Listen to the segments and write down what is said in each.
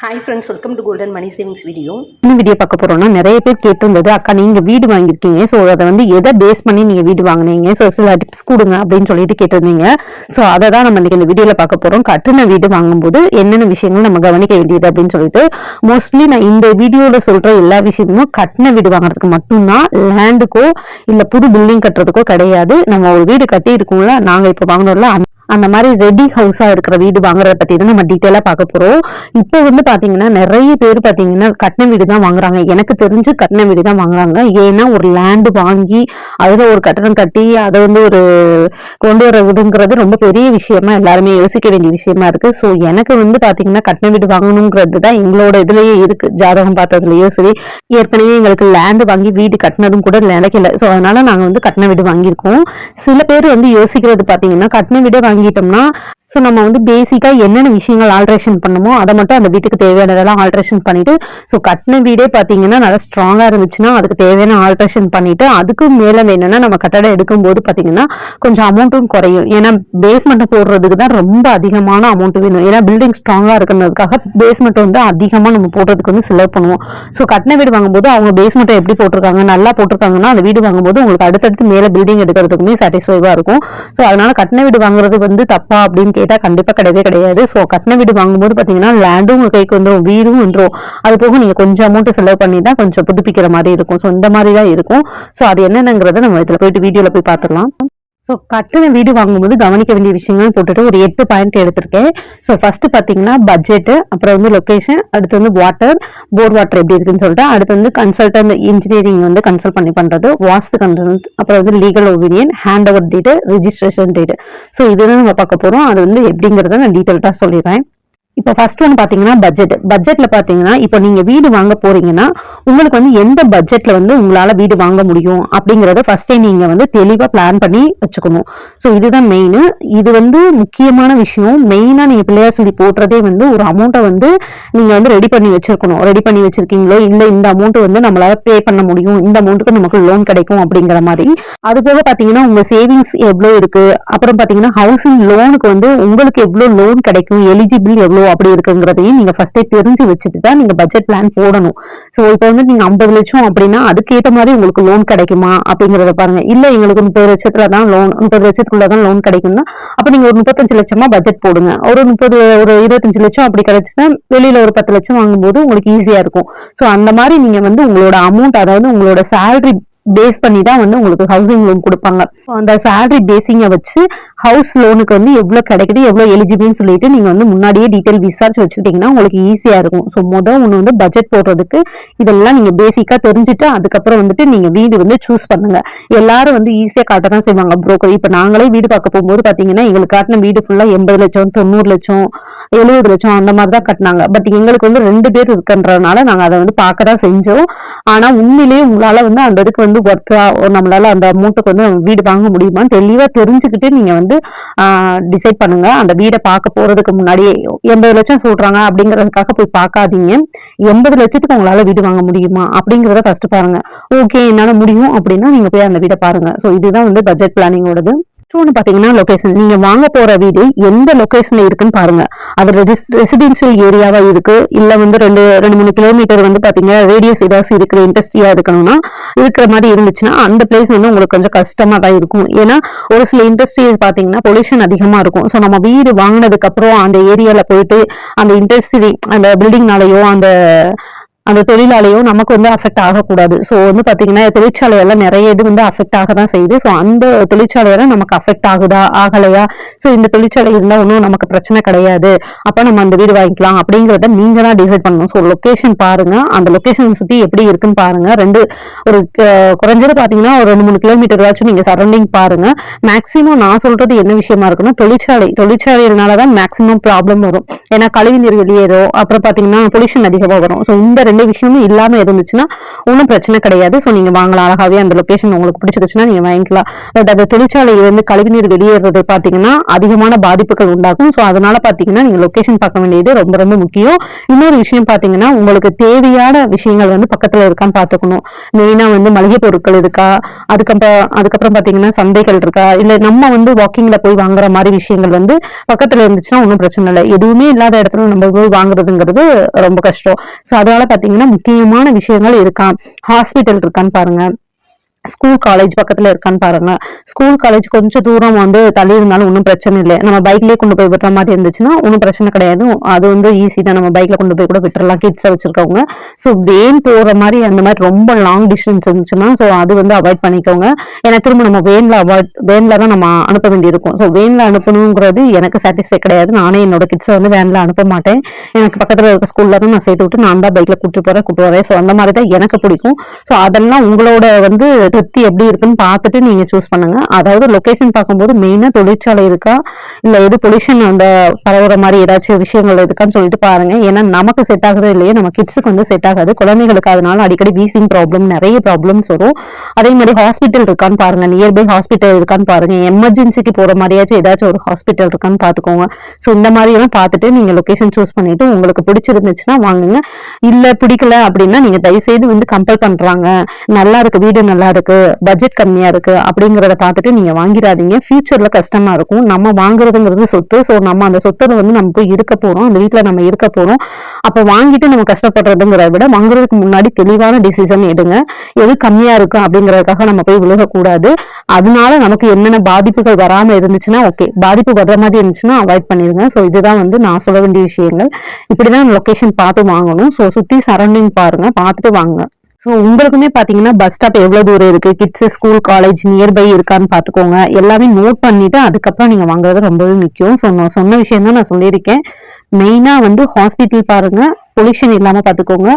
Hi friends welcome to Golden Money Savings video இன்னும் video பார்க்க போறோம்னா நிறைய பேர் கேட்டிருந்தது அக்கா நீங்க வீடு வாங்கியிருக்கீங்க. ஸோ அதை வந்து எதை பேஸ் பண்ணி நீங்க வீடு வாங்கினீங்க? ஸோ சில டிப்ஸ் கொடுங்க அப்படின்னு சொல்லிட்டு கேட்டிருந்தீங்க. ஸோ அதை தான் நம்ம இன்னைக்கு இந்த வீடியோல பார்க்க போறோம். கட்டின வீடு வாங்கும்போது என்னென்ன விஷயங்கள் நம்ம கவனிக்க வேண்டியது அப்படின்னு சொல்லிட்டு மோஸ்ட்லி நான் இந்த வீடியோல சொல்ற எல்லா விஷயமும் கட்டின வீடு வாங்குறதுக்கு மட்டும்தான். லேண்டுக்கோ இல்ல புது பில்டிங் கட்டுறதுக்கோ கிடையாது. நம்ம ஒரு வீடு கட்டி இருக்கோம்ல நாங்க இப்போ வாங்கினோம்ல அந்த- மாதிரி ரெடி ஹவுஸா இருக்கிற வீடு வாங்குறத பத்தி தான் நம்ம டீட்டெயிலா பார்க்க போறோம். இப்போ வந்து பாத்தீங்கன்னா நிறைய பேர் பாத்தீங்கன்னா கட்டின வீடு தான் வாங்குறாங்க. எனக்கு தெரிஞ்சு கட்டின வீடு தான் வாங்குறாங்க. ஏன்னா ஒரு லேண்டு வாங்கி அதுல ஒரு கட்டணம் கட்டி அதை வந்து ஒரு கொண்டு வர விடுங்கிறது ரொம்ப பெரிய விஷயமா எல்லாருமே யோசிக்க வேண்டிய விஷயமா இருக்கு. ஸோ எனக்கு வந்து பாத்தீங்கன்னா கட்டின வீடு வாங்கணுங்கிறது தான் எங்களோட இதுலயே இருக்கு. ஜாதகம் பார்த்ததுலயோ சரி ஏற்கனவே எங்களுக்கு லேண்ட் வாங்கி வீடு கட்டினதும் கூட நினைக்கல ஸோ அதனால நாங்க வந்து கட்டின வீடு வாங்கியிருக்கோம். சில பேர் வந்து யோசிக்கிறது பாத்தீங்கன்னா கட்டின வீடே வாங்கிட்டோம்னா ஸோ நம்ம வந்து பேசிக்காக என்னென்ன விஷயங்கள் ஆல்ட்ரேஷன் பண்ணுமோ அதை மட்டும் அந்த வீட்டுக்கு தேவையானதெல்லாம் ஆல்ட்ரேஷன் பண்ணிட்டு ஸோ கட்டின வீடே பார்த்தீங்கன்னா நல்லா ஸ்ட்ராங்காக இருந்துச்சுன்னா அதுக்கு தேவையான ஆல்ட்ரேஷன் பண்ணிட்டு அதுக்கு மேலே வேணும்னா நம்ம கட்டடம் எடுக்கும்போது பார்த்தீங்கன்னா கொஞ்சம் அமௌண்ட்டும் குறையும். ஏன்னா பேஸ்மெண்ட்டை போடுறதுக்கு தான் ரொம்ப அதிகமான அமௌண்ட் வேணும். ஏன்னா பில்டிங் ஸ்ட்ராங்காக இருக்கிறதுக்காக பேஸ்மெண்ட் வந்து அதிகமாக நம்ம போடுறதுக்கு வந்து செலவு பண்ணுவோம். ஸோ கட்டின வீடு வாங்கும்போது அவங்க பேஸ்மெண்ட்டை எப்படி போட்டிருக்காங்க நல்லா போட்டிருக்காங்கன்னா அந்த வீடு வாங்கும்போது உங்களுக்கு அடுத்தடுத்து மேலே பில்டிங் எடுக்கிறதுக்குமே சாட்டிஸ்ஃபைவாக இருக்கும். ஸோ அதனால கட்டின வீடு வாங்குறது வந்து தப்பா அப்படின்னு கேட்டா கண்டிப்பா கிடையவே கிடையாது. ஸோ கட்டின வீடு வாங்கும்போது பாத்தீங்கன்னா லேண்டும் உங்கள் கைக்கு வந்துடும் வீடும் வந்துடும் அது போக நீங்க கொஞ்சம் அமௌண்ட் செலவு பண்ணி தான் கொஞ்சம் புதுப்பிக்கிற மாதிரி இருக்கும். ஸோ இந்த மாதிரி தான் இருக்கும். ஸோ அது என்னென்னங்கிறத நம்ம இதுல போயிட்டு வீடியோல போய் பார்த்துக்கலாம் ஸோ கட்டின வீடு வாங்கும்போது கவனிக்க வேண்டிய விஷயங்கள் போட்டுட்டு ஒரு எட்டு பாயிண்ட் எடுத்திருக்கேன். ஸோ ஃபர்ஸ்ட் பார்த்தீங்கன்னா பட்ஜெட்டு அப்புறம் வந்து லொக்கேஷன் அடுத்து வந்து வாட்டர் போர் வாட்டர் எப்படி இருக்குன்னு சொல்லிட்டு அடுத்து வந்து கன்சல்டன்ட் இன்ஜினியரிங் வந்து கன்சல்ட் பண்ணி பண்ணுறது வாஸ்து கன்சல்ட் அப்புறம் வந்து legal opinion hand over date registration date so இதுதான் நம்ம பார்க்க போகிறோம் அது வந்து எப்படிங்கிறத நான் டீட்டெயில்டாக சொல்லிடுறேன். இப்போ ஃபர்ஸ்ட் ஒன்று பார்த்தீங்கன்னா பட்ஜெட் பட்ஜெட்ல பார்த்தீங்கன்னா இப்போ நீங்க வீடு வாங்க போறீங்கன்னா உங்களுக்கு வந்து எந்த பட்ஜெட்ல வந்து உங்களால வீடு வாங்க முடியும் அப்படிங்கறத ஃபர்ஸ்டே நீங்க வந்து தெளிவா பிளான் பண்ணி வச்சுக்கணும். ஸோ இதுதான் மெயின் இது வந்து முக்கியமான விஷயம். மெயினா நீங்க பிள்ளையார் சொல்லி போடுறதே வந்து ஒரு அமௌண்ட்டை வந்து நீங்க வந்து ரெடி பண்ணி வச்சிருக்கணும். ரெடி பண்ணி வச்சிருக்கீங்களோ இல்ல இந்த அமௌண்ட் வந்து நம்மளால பே பண்ண முடியும். இந்த அமௌண்ட்டுக்கு நமக்கு லோன் கிடைக்கும் அப்படிங்கிற மாதிரி. அது போக பாத்தீங்கன்னா உங்க சேவிங்ஸ் எவ்வளவு இருக்கு? அப்புறம் பாத்தீங்கன்னா ஹவுசிங் லோனுக்கு வந்து உங்களுக்கு எவ்வளவு லோன் கிடைக்கும்? எலிஜிபிள் எவ்வளவு அப்படி இருக்குங்கிறதையும் நீங்க ஃபர்ஸ்டே தெரிஞ்சு வச்சுட்டு தான் நீங்க பட்ஜெட் பிளான் போடணும். ஸோ இப்போ வந்து நீங்க ஐம்பது லட்சம் அப்படின்னா அதுக்கேற்ற மாதிரி உங்களுக்கு லோன் கிடைக்குமா அப்படிங்கிறத பாருங்க. இல்ல எங்களுக்கு முப்பது லட்சத்துல தான் லோன் முப்பது லட்சத்துக்குள்ள தான் லோன் கிடைக்கும்னா அப்ப நீங்க ஒரு முப்பத்தஞ்சு லட்சமா பட்ஜெட் போடுங்க. ஒரு முப்பது ஒரு இருபத்தஞ்சு லட்சம் அப்படி கிடைச்சுன்னா வெளியில ஒரு பத்து லட்சம் வாங்கும்போது உங்களுக்கு ஈஸியா இருக்கும். ஸோ அந்த மாதிரி நீங்க வந்து உங்களோட அமௌண்ட் அதாவது உங்களோட சேலரி பேஸ் பண்ணி தான் வந்து உங்களுக்கு ஹவுசிங் லோன் கொடுப்பாங்க. அந்த சேலரி பேசிங்கை வச்சு ஹவுஸ் லோனுக்கு வந்து எவ்வளோ கிடைக்குது எவ்வளோ எலிஜிபிள்னு சொல்லிட்டு நீங்கள் வந்து முன்னாடியே டீட்டெயில் விசாரிச்சு வச்சுக்கிட்டீங்கன்னா உங்களுக்கு ஈஸியாக இருக்கும். ஸோ மொதல் ஒன்று வந்து பட்ஜெட் போடுறதுக்கு இதெல்லாம் நீங்கள் பேசிக்காக தெரிஞ்சுட்டு அதுக்கப்புறம் வந்துட்டு நீங்கள் வீடு வந்து சூஸ் பண்ணுங்கள் எல்லாரும் வந்து ஈஸியாக காட்ட தான் செய்வாங்க. புரோக்கர் இப்போ நாங்களே வீடு பார்க்க போகும்போது பார்த்தீங்கன்னா எங்களுக்கு காட்டின வீடு ஃபுல்லாக எண்பது லட்சம் தொண்ணூறு லட்சம் எழுபது லட்சம் அந்த மாதிரி தான் கட்டினாங்க. பட் எங்களுக்கு வந்து ரெண்டு பேர் இருக்குன்றதுனால நாங்கள் அதை வந்து பார்க்க தான் செஞ்சோம். ஆனால் உண்மையிலேயே உங்களால் வந்து அந்த இதுக்கு வந்து ஒர்த்தாக நம்மளால் அந்த அமௌண்ட்டுக்கு வந்து வீடு வாங்க முடியுமான்னு தெளிவாக தெரிஞ்சுக்கிட்டு நீங்கள் வந்து டிசைட் பண்ணுங்க. அந்த வீடை பார்க்க போறதுக்கு முன்னாடியே எண்பது லட்சம் சொல்றாங்க அப்படிங்கறதுக்காக போய் பார்க்காதீங்க. எண்பது லட்சத்துக்கு உங்களால வீடு வாங்க முடியுமா? அப்படிங்கறத ஃபர்ஸ்ட் பாருங்க. ஓகே என்னால முடியும் அப்படின்னா நீங்க போய் அந்த வீடை பாருங்க. ஸோ இதுதான் வந்து பட்ஜெட் பிளானிங்கோடது ஒன்று பார்த்தீங்கன்னா லொக்கேஷன் நீங்கள் வாங்க போகிற வீடு எந்த லொக்கேஷனில் இருக்குன்னு பாருங்கள் அது ரெசிடென்ஷியல் ஏரியாவாக இருக்குது இல்லை வந்து ரெண்டு ரெண்டு மூணு கிலோமீட்டர் வந்து பார்த்தீங்கன்னா ரேடியஸ் ஏதாச்சும் இருக்கிற இண்டஸ்ட்ரியாக இருக்கணும்னா இருக்கிற மாதிரி இருந்துச்சுன்னா அந்த பிளேஸ் வந்து உங்களுக்கு கொஞ்சம் கஷ்டமாக தான் இருக்கும். ஏன்னா ஒரு சில இண்டஸ்ட்ரீஸ் பார்த்தீங்கன்னா பொல்யூஷன் அதிகமாக இருக்கும். ஸோ நம்ம வீடு வாங்கினதுக்கப்புறம் அந்த ஏரியாவில் போயிட்டு அந்த இண்டஸ்ட்ரி அந்த பில்டிங்னாலேயோ அந்த அந்த தொழிலாளையும் நமக்கு வந்து அஃபெக்ட் ஆகக்கூடாது. ஸோ வந்து பார்த்தீங்கன்னா தொழிற்சாலையெல்லாம் நிறைய இது வந்து அஃபெக்ட் ஆக தான் செய்யுது. ஸோ அந்த தொழிற்சாலையெல்லாம் நமக்கு அஃபெக்ட் ஆகுதா? ஆகலையா? ஸோ இந்த தொழிற்சாலை இருந்தால் ஒன்றும் நமக்கு பிரச்சனை கிடையாது. அப்போ நம்ம அந்த வீடு வாங்கிக்கலாம் அப்படிங்கிறத நீங்கள் தான் டிசைட் பண்ணணும். ஸோ லொக்கேஷன் பாருங்க. அந்த லொக்கேஷன் சுற்றி எப்படி இருக்குன்னு பாருங்க. ரெண்டு ஒரு குறைஞ்சது பார்த்தீங்கன்னா ஒரு ரெண்டு மூணு கிலோமீட்டர் வாச்சும் நீங்கள் சரௌண்டிங் பாருங்க. மேக்ஸிமம் நான் சொல்றது என்ன விஷயமா இருக்குன்னா தொழிற்சாலை தொழிற்சாலையினால தான் மேக்ஸிமம் ப்ராப்ளம் வரும். ஏன்னா கழிவு நீர் வெளியேறும். அப்புறம் பார்த்தீங்கன்னா பொல்யூஷன் அதிகமாக வரும். ஸோ இந்த ரெண்டு எந்த விஷயமும் இல்லாம இருந்துச்சுன்னா ஒன்றும் பிரச்சனை கிடையாது. ஸோ நீங்க வாங்கலாம். அழகாகவே அந்த லொக்கேஷன் உங்களுக்கு பிடிச்சிருச்சுன்னா நீங்க வாங்கிக்கலாம். பட் அது தொழிற்சாலையிலிருந்து கழிவுநீர் வெளியேறது பார்த்தீங்கன்னா அதிகமான பாதிப்புகள் உண்டாகும். ஸோ அதனால பார்த்தீங்கன்னா நீங்க லொக்கேஷன் பார்க்க வேண்டியது ரொம்ப ரொம்ப முக்கியம். இன்னொரு விஷயம் பார்த்தீங்கன்னா உங்களுக்கு தேவையான விஷயங்கள் வந்து பக்கத்தில் இருக்கான்னு பார்த்துக்கணும். மெயினாக வந்து மளிகை பொருட்கள் இருக்கா? அதுக்கப்புறம் அதுக்கப்புறம் பார்த்தீங்கன்னா சந்தைகள் இருக்கா? இல்லை நம்ம வந்து வாக்கிங்கில் போய் வாங்குற மாதிரி விஷயங்கள் வந்து பக்கத்தில் இருந்துச்சுன்னா ஒன்றும் பிரச்சனை இல்லை. எதுவுமே இல்லாத இடத்துல நம்ம போய் வாங்குறதுங்கிறது ரொம்ப கஷ்டம். ஸோ அதனால பாத்தீங்கன்னா முக்கியமான விஷயங்கள் இருக்கான் ஹாஸ்பிட்டல் இருக்கான்னு பாருங்க. ஸ்கூல் காலேஜ் பக்கத்துல இருக்கான்னு பாருங்க. ஸ்கூல் காலேஜ் கொஞ்சம் தூரம் வந்து தள்ளி இருந்தாலும் ஒன்றும் பிரச்சனை இல்லை. நம்ம பைக்லேயே கொண்டு போய் விடுற மாதிரி இருந்துச்சுன்னா ஒன்றும் பிரச்சனை கிடையாது. அது வந்து ஈஸி தான். நம்ம பைக்ல கொண்டு போய் கூட விட்டுறலாம் கிட்ஸை வச்சிருக்கவங்க. ஸோ வேன் போற மாதிரி அந்த மாதிரி ரொம்ப லாங் டிஸ்டன்ஸ் இருந்துச்சுன்னா ஸோ அது வந்து அவாய்ட் பண்ணிக்கோங்க. ஏன்னா திரும்ப நம்ம வேன்ல அவாய்ட் வேன்ல தான் நம்ம அனுப்ப வேண்டியிருக்கும். ஸோ வேன்ல அனுப்பணுங்கிறது எனக்கு சாட்டிஸ்ஃபை கிடையாது. நானே என்னோட கிட்ஸை வந்து வேன்ல அனுப்ப மாட்டேன். எனக்கு பக்கத்துல இருக்க ஸ்கூல்ல தான் நான் சேர்த்து விட்டு நான் தான் பைக்ல கூட்டு போறேன் கூட்டு வரேன். ஸோ அந்த மாதிரி தான் எனக்கு பிடிக்கும். ஸோ அதெல்லாம் உங்களோட வந்து திருப்தி எப்படி இருக்குன்னு பார்த்துட்டு நீங்க சூஸ் பண்ணுங்க. அதாவது லொகேஷன் பார்க்கும்போது மெயினா தொழிற்சாலை இருக்கா? இல்ல எது பொல்யூஷன் அந்த பரவுற மாதிரி ஏதாச்சும் விஷயங்கள் இருக்கான்னு சொல்லிட்டு பாருங்க. ஏன்னா நமக்கு செட் ஆகுதோ இல்லையா நம்ம கிட்ஸுக்கு வந்து செட் ஆகாது. குழந்தைகளுக்கு அதனால அடிக்கடி வீசிங் ப்ராப்ளம் நிறைய ப்ராப்ளம்ஸ் வரும். அதே மாதிரி ஹாஸ்பிட்டல் இருக்கான்னு பாருங்க. நியர்பை ஹாஸ்பிட்டல் இருக்கான்னு பாருங்க. எமர்ஜென்சிக்கு போற மாதிரியாச்சும் ஏதாச்சும் ஒரு ஹாஸ்பிட்டல் இருக்கான்னு பாத்துக்கோங்க ஸோ இந்த மாதிரி எல்லாம் பார்த்துட்டு நீங்க லொகேஷன் சூஸ் பண்ணிட்டு உங்களுக்கு பிடிச்சிருந்துச்சுன்னா வாங்குங்க. இல்ல பிடிக்கல அப்படின்னா நீங்க தயவு செய்து வந்து கம்பேர் பண்றாங்க. நல்லா இருக்கு வீடு நல்லா இருக்கு பட்ஜெட் கம்மியா இருக்கு அப்படிங்கறத பார்த்துட்டு நீங்க வாங்கிடாதீங்க. ஃபியூச்சர்ல கஷ்டமா இருக்கும். நம்ம வாங்குறதுங்கிறது சொத்து. ஸோ நம்ம அந்த சொத்துல வந்து நம்ம போய் இருக்க போறோம். அந்த வீட்டுல நம்ம இருக்க போறோம். அப்ப வாங்கிட்டு நம்ம கஷ்டப்படுறதுங்கிறத விட வாங்குறதுக்கு முன்னாடி தெளிவான டிசிஷன் எடுங்க. எது கம்மியா இருக்கும் அப்படிங்கறதுக்காக நம்ம போய் விழுகக்கூடாது அதனால நமக்கு என்னென்ன பாதிப்புகள் வராம இருந்துச்சுன்னா ஓகே பாதிப்பு வர்ற மாதிரி இருந்துச்சுன்னா அவாய்ட் பண்ணிருங்க ஸோ இதுதான் வந்து நான் சொல்ல வேண்டிய விஷயங்கள். இப்படிதான் லொகேஷன் பார்த்து வாங்கணும். ஸோ சுத்தி சரௌண்டிங் பாருங்க. பார்த்துட்டு வாங்க. ஸோ உங்களுக்குமே பார்த்தீங்கன்னா பஸ் ஸ்டாப் எவ்வளோ தூரம் இருக்குது கிட்ஸ் ஸ்கூல் காலேஜ் நியர்பை இருக்கான்னு பார்த்துக்கோங்க எல்லாமே நோட் பண்ணிவிட்டு அதுக்கப்புறம் நீங்கள் வாங்குறது ரொம்பவே முக்கியம். ஸோ நான் சொன்ன விஷயம் தான் நான் சொல்லியிருக்கேன். மெயினாக வந்து ஹாஸ்பிட்டல் பாருங்கள் பொல்யூஷன் இல்லாமல் பார்த்துக்கோங்க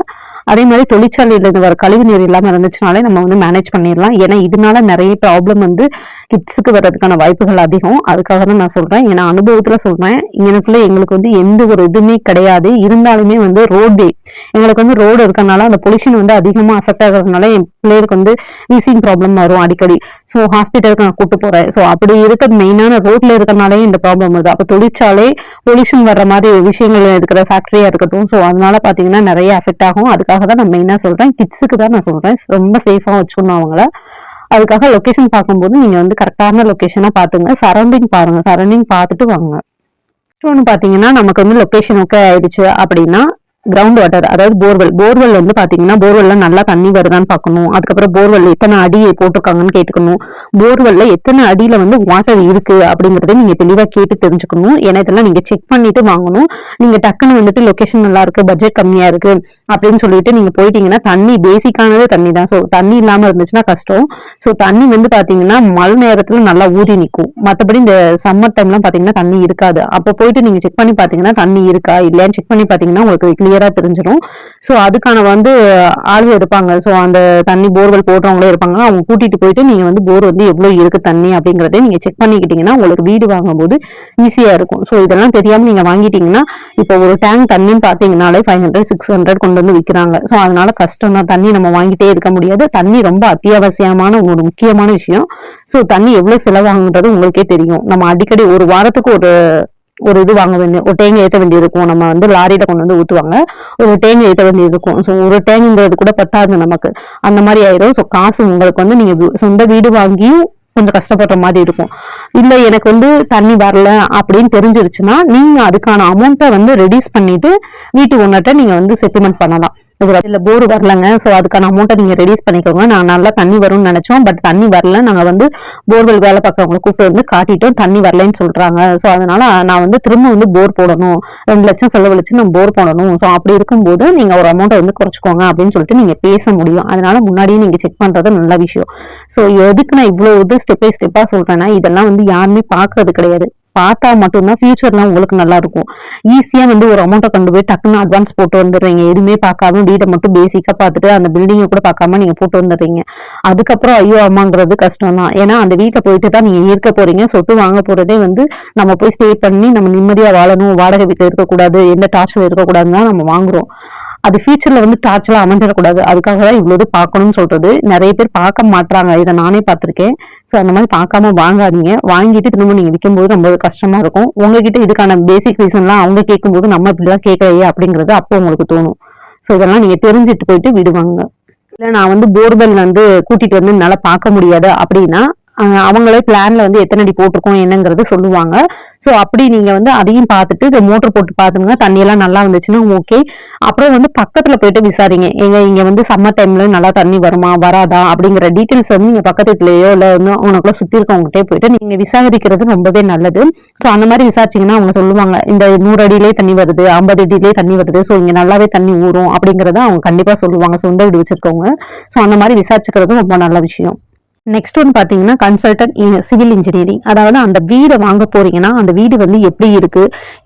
அதே மாதிரி தொழிற்சாலையிலேருந்து வர கழிவு நீர் இல்லாமல் இருந்துச்சுனாலே நம்ம வந்து மேனேஜ் பண்ணிடலாம். ஏன்னா இதனால நிறைய ப்ராப்ளம் வந்து கிட்ஸுக்கு வர்றதுக்கான வாய்ப்புகள் அதிகம். அதுக்காக தான் நான் சொல்கிறேன் ஏன்னா அனுபவத்தில் சொல்கிறேன் எனக்குள்ள எங்களுக்கு வந்து எந்த ஒரு இதுவுமே கிடையாது. இருந்தாலுமே வந்து ரோடு எங்களுக்கு வந்து ரோடு இருக்கறனால அந்த பொல்யூஷன் வந்து அதிகமாக அஃபெக்ட் ஆகுறதுனால என் பிள்ளைகளுக்கு வந்து வீசிங் ப்ராப்ளம் வரும் அடிக்கடி. ஸோ ஹாஸ்பிட்டலுக்கு நான் கூட்டு போகிறேன் ஸோ அப்படி இருக்க மெயினான ரோட்ல இருக்கறனாலே இந்த ப்ராப்ளம் வருது. அப்போ தொழிற்சாலை பொல்யூஷன் வர்ற மாதிரி விஷயங்கள் இருக்கிற ஃபேக்ட்ரியாக இருக்கட்டும். ஸோ அதனால பார்த்தீங்கன்னா நிறைய அஃபெக்ட் ஆகும். அதுக்காக தான் நான் மெயினா சொல்றேன். கிட்ஸுக்கு தான் நான் சொல்றேன். ரொம்ப சேஃபாக வச்சுக்கணும் அவங்கள. அதுக்காக லொகேஷன் பார்க்கும்போது நீங்க வந்து கரெக்டான லொகேஷனா பாத்துங்க சரௌண்டிங் பாருங்க. சரௌண்டிங் பார்த்துட்டு வாங்க. ஒன்று பார்த்தீங்கன்னா நமக்கு வந்து லொகேஷன் ஓகே ஆயிடுச்சு அப்படின்னா கிரவுண்ட் வாட்டர் அதாவது போர்வெல் போர்வெல் வந்து பாத்தீங்கன்னா போர்வெல்ல நல்லா தண்ணி வருதான்னு பார்க்கணும் அதுக்கப்புறம் போர்வெல் எத்தனை அடி போட்டிருக்காங்கன்னு கேட்டுக்கணும். போர்வெல்ல எத்தனை அடியில வந்து வாட்டர் இருக்கு அப்படிங்கறத நீங்க தெளிவா கேட்டு தெரிஞ்சுக்கணும். ஏன்னா இதெல்லாம் நீங்க செக் பண்ணிட்டு வாங்கணும். நீங்க டக்குன்னு வந்துட்டு லொகேஷன் நல்லா இருக்கு பட்ஜெட் கம்மியா இருக்கு அப்படின்னு சொல்லிட்டு நீங்க போயிட்டீங்கன்னா தண்ணி பேசிக்கானது தண்ணி தான். ஸோ தண்ணி இல்லாம இருந்துச்சுன்னா கஷ்டம். ஸோ தண்ணி வந்து பாத்தீங்கன்னா மழை நேரத்துல நல்லா ஊறி நிற்கும் மற்றபடி இந்த சம்மர் டைம்லாம் பாத்தீங்கன்னா தண்ணி இருக்காது. அப்போ போயிட்டு நீங்க செக் பண்ணி பாத்தீங்கன்னா தண்ணி இருக்கா இல்லையான்னு செக் பண்ணி பாத்தீங்கன்னா உங்களுக்கு கிளியர் தெரிஞ்சிடும். ஸோ அதுக்கான வந்து ஆளுங்க இருப்பாங்க ஸோ அந்த தண்ணி போர்வெல் போடுறவங்களே இருப்பாங்க அவங்க கூட்டிட்டு போயிட்டு நீங்க வந்து போர் வந்து எவ்வளோ இருக்கு தண்ணி அப்படிங்கிறத நீங்க செக் பண்ணிக்கிட்டீங்கன்னா உங்களுக்கு வீடு வாங்கும்போது ஈஸியாக இருக்கும். ஸோ இதெல்லாம் தெரியாமல் நீங்க வாங்கிட்டீங்கன்னா இப்போ ஒரு டேங்க் தண்ணின்னு பார்த்தீங்கனாலே ஃபைவ் ஹண்ட்ரட் சிக்ஸ் ஹண்ட்ரட் கொண்டு வந்து விற்கிறாங்க ஸோ அதனால கஷ்டம் தான். தண்ணி நம்ம வாங்கிட்டே இருக்க முடியாது. தண்ணி ரொம்ப அத்தியாவசியமான ஒரு முக்கியமான விஷயம். ஸோ தண்ணி எவ்வளோ செலவாகுன்றது உங்களுக்கே தெரியும். நம்ம அடிக்கடி ஒரு வாரத்துக்கு ஒரு ஒரு இது வாங்க வேண்டிய ஒரு டேங்க் ஏற்ற வேண்டியது இருக்கும். நம்ம வந்து லாரியில கொண்டு வந்து ஊத்துவாங்க. ஒரு டேங்க் ஏற்ற வேண்டியது இருக்கும். ஸோ ஒரு டேங்குங்கிறது கூட பத்தாது நமக்கு. அந்த மாதிரி ஆயிரும். ஸோ காசு உங்களுக்கு வந்து நீங்க சொந்த வீடு வாங்கியும் கொஞ்சம் கஷ்டப்படுற மாதிரி இருக்கும். இல்ல எனக்கு வந்து தண்ணி வரல அப்படின்னு தெரிஞ்சிருச்சுன்னா நீங்க அதுக்கான அமௌண்ட்டை வந்து ரெடியூஸ் பண்ணிட்டு வீட்டு ஓனர்ட்ட நீங்க வந்து செட்டில்மெண்ட் பண்ணலாம். இதில் போர் வரலங்க. ஸோ அதுக்கான அமௌண்ட்டை நீங்கள் ரெடியூஸ் பண்ணிக்கோங்க. நான் நல்லா தண்ணி வரும்னு நினச்சோம். பட் தண்ணி வரல. நாங்கள் வந்து போர்வெல் வேலை பார்க்கறவங்களை கூப்பிட்டு வந்து காட்டிட்டோம். தண்ணி வரலைன்னு சொல்கிறாங்க ஸோ அதனால் நான் வந்து திரும்ப வந்து போர் போடணும். ரெண்டு லட்சம் செலவழிச்சு நான் போர் போடணும். ஸோ அப்படி இருக்கும்போது நீங்கள் ஒரு அமௌண்ட்டை வந்து குறைச்சிக்கோங்க அப்படின்னு சொல்லிட்டு நீங்கள் பேச முடியும். அதனால் முன்னாடியே நீங்கள் செக் பண்ணுறது நல்ல விஷயம். ஸோ எதுக்கு நான் இவ்வளோ இது ஸ்டெப் பை ஸ்டெப்பாக சொல்கிறேன்னா இதெல்லாம் வந்து யாருமே பார்க்கறது கிடையாது. பார்த்தா மட்டும்தான் ஃபியூச்சர்லாம் உங்களுக்கு நல்லா இருக்கும். ஈஸியாக வந்து ஒரு அமௌண்ட்டை கொண்டு போய் டக்குன்னு அட்வான்ஸ் போட்டு வந்துடுறீங்க. எதுவுமே பார்க்காம வீடை மட்டும் பேசிக்காக பார்த்துட்டு அந்த பில்டிங்கை கூட பார்க்காம நீங்கள் போட்டு வந்துடுறீங்க. அதுக்கப்புறம் ஐயோ அம்மாங்கிறது கஷ்டம் தான் ஏன்னா அந்த வீட்டில் போயிட்டு தான் நீங்கள் இருக்க போறீங்க. சொத்து வாங்க போகிறதே வந்து நம்ம போய் ஸ்டே பண்ணி நம்ம நிம்மதியாக வாழணும். வாடகை வீட்டில் இருக்கக்கூடாது. எந்த டார்ச்சரும் இருக்கக்கூடாதுன்னு தான் நம்ம வாங்குறோம். அது ஃபியூச்சர்ல வந்து டார்ச்சலா அமைஞ்சிடக்கூடாது. அதுக்காக தான் இவ்வளோ பார்க்கணும்னு சொல்றது. நிறைய பேர் பார்க்க மாட்றாங்க. இதை நானே பார்த்துருக்கேன். ஸோ அந்த மாதிரி பார்க்காம வாங்காதீங்க. வாங்கிட்டு திரும்ப நீங்க விற்கும்போது ரொம்ப கஷ்டமா இருக்கும். உங்ககிட்ட இதுக்கான பேசிக் ரீசன்லாம் அவங்க கேட்கும்போது நம்ம இப்படிலாம் கேட்கலையே அப்படிங்கிறது அப்போ உங்களுக்கு தோணும். ஸோ இதெல்லாம் நீங்க தெரிஞ்சுட்டு போயிட்டு விடுவாங்க இல்லை நான் வந்து போர்வெல் வந்து கூட்டிட்டு வந்து என்னால் பார்க்க முடியாது அப்படின்னா அவங்களே பிளான்ல வந்து எத்தனை அடி போட்டிருக்கோம் என்னங்கிறது சொல்லுவாங்க. ஸோ அப்படி நீங்க வந்து அதையும் பார்த்துட்டு இந்த மோட்டர் போட்டு பார்த்துங்க தண்ணியெல்லாம் நல்லா வந்துச்சுன்னா ஓகே அப்புறம் வந்து பக்கத்துல போயிட்டு விசாரிங்க. எங்க இங்க வந்து சம்மர் டைம்ல நல்லா தண்ணி வருமா வராதா அப்படிங்கிற டீட்டெயில்ஸ் வந்து நீங்க பக்கத்து வீட்லயோ இல்லை வந்து அவங்களுக்குள்ள சுத்தி இருக்கவங்ககிட்டே போயிட்டு நீங்க விசாரிக்கிறது ரொம்பவே நல்லது. ஸோ அந்த மாதிரி விசாரிச்சீங்கன்னா அவங்க சொல்லுவாங்க இந்த நூறு அடியிலே தண்ணி வருது ஐம்பது அடியிலே தண்ணி வருது ஸோ இங்க நல்லாவே தண்ணி ஊறும் அப்படிங்கறத அவங்க கண்டிப்பா சொல்லுவாங்க சொந்த வீடு வச்சிருக்கவங்க. ஸோ அந்த மாதிரி விசாரிச்சுக்கிறது ரொம்ப நல்ல விஷயம். நெக்ஸ்ட் ஒன் பார்த்தீங்கன்னா கன்சல்டன்ட் சிவில் இன்ஜினியரிங் அதாவது அந்த வீடை வாங்க போறீங்கன்னா அந்த வீடு வந்து எப்படி இருக்கு?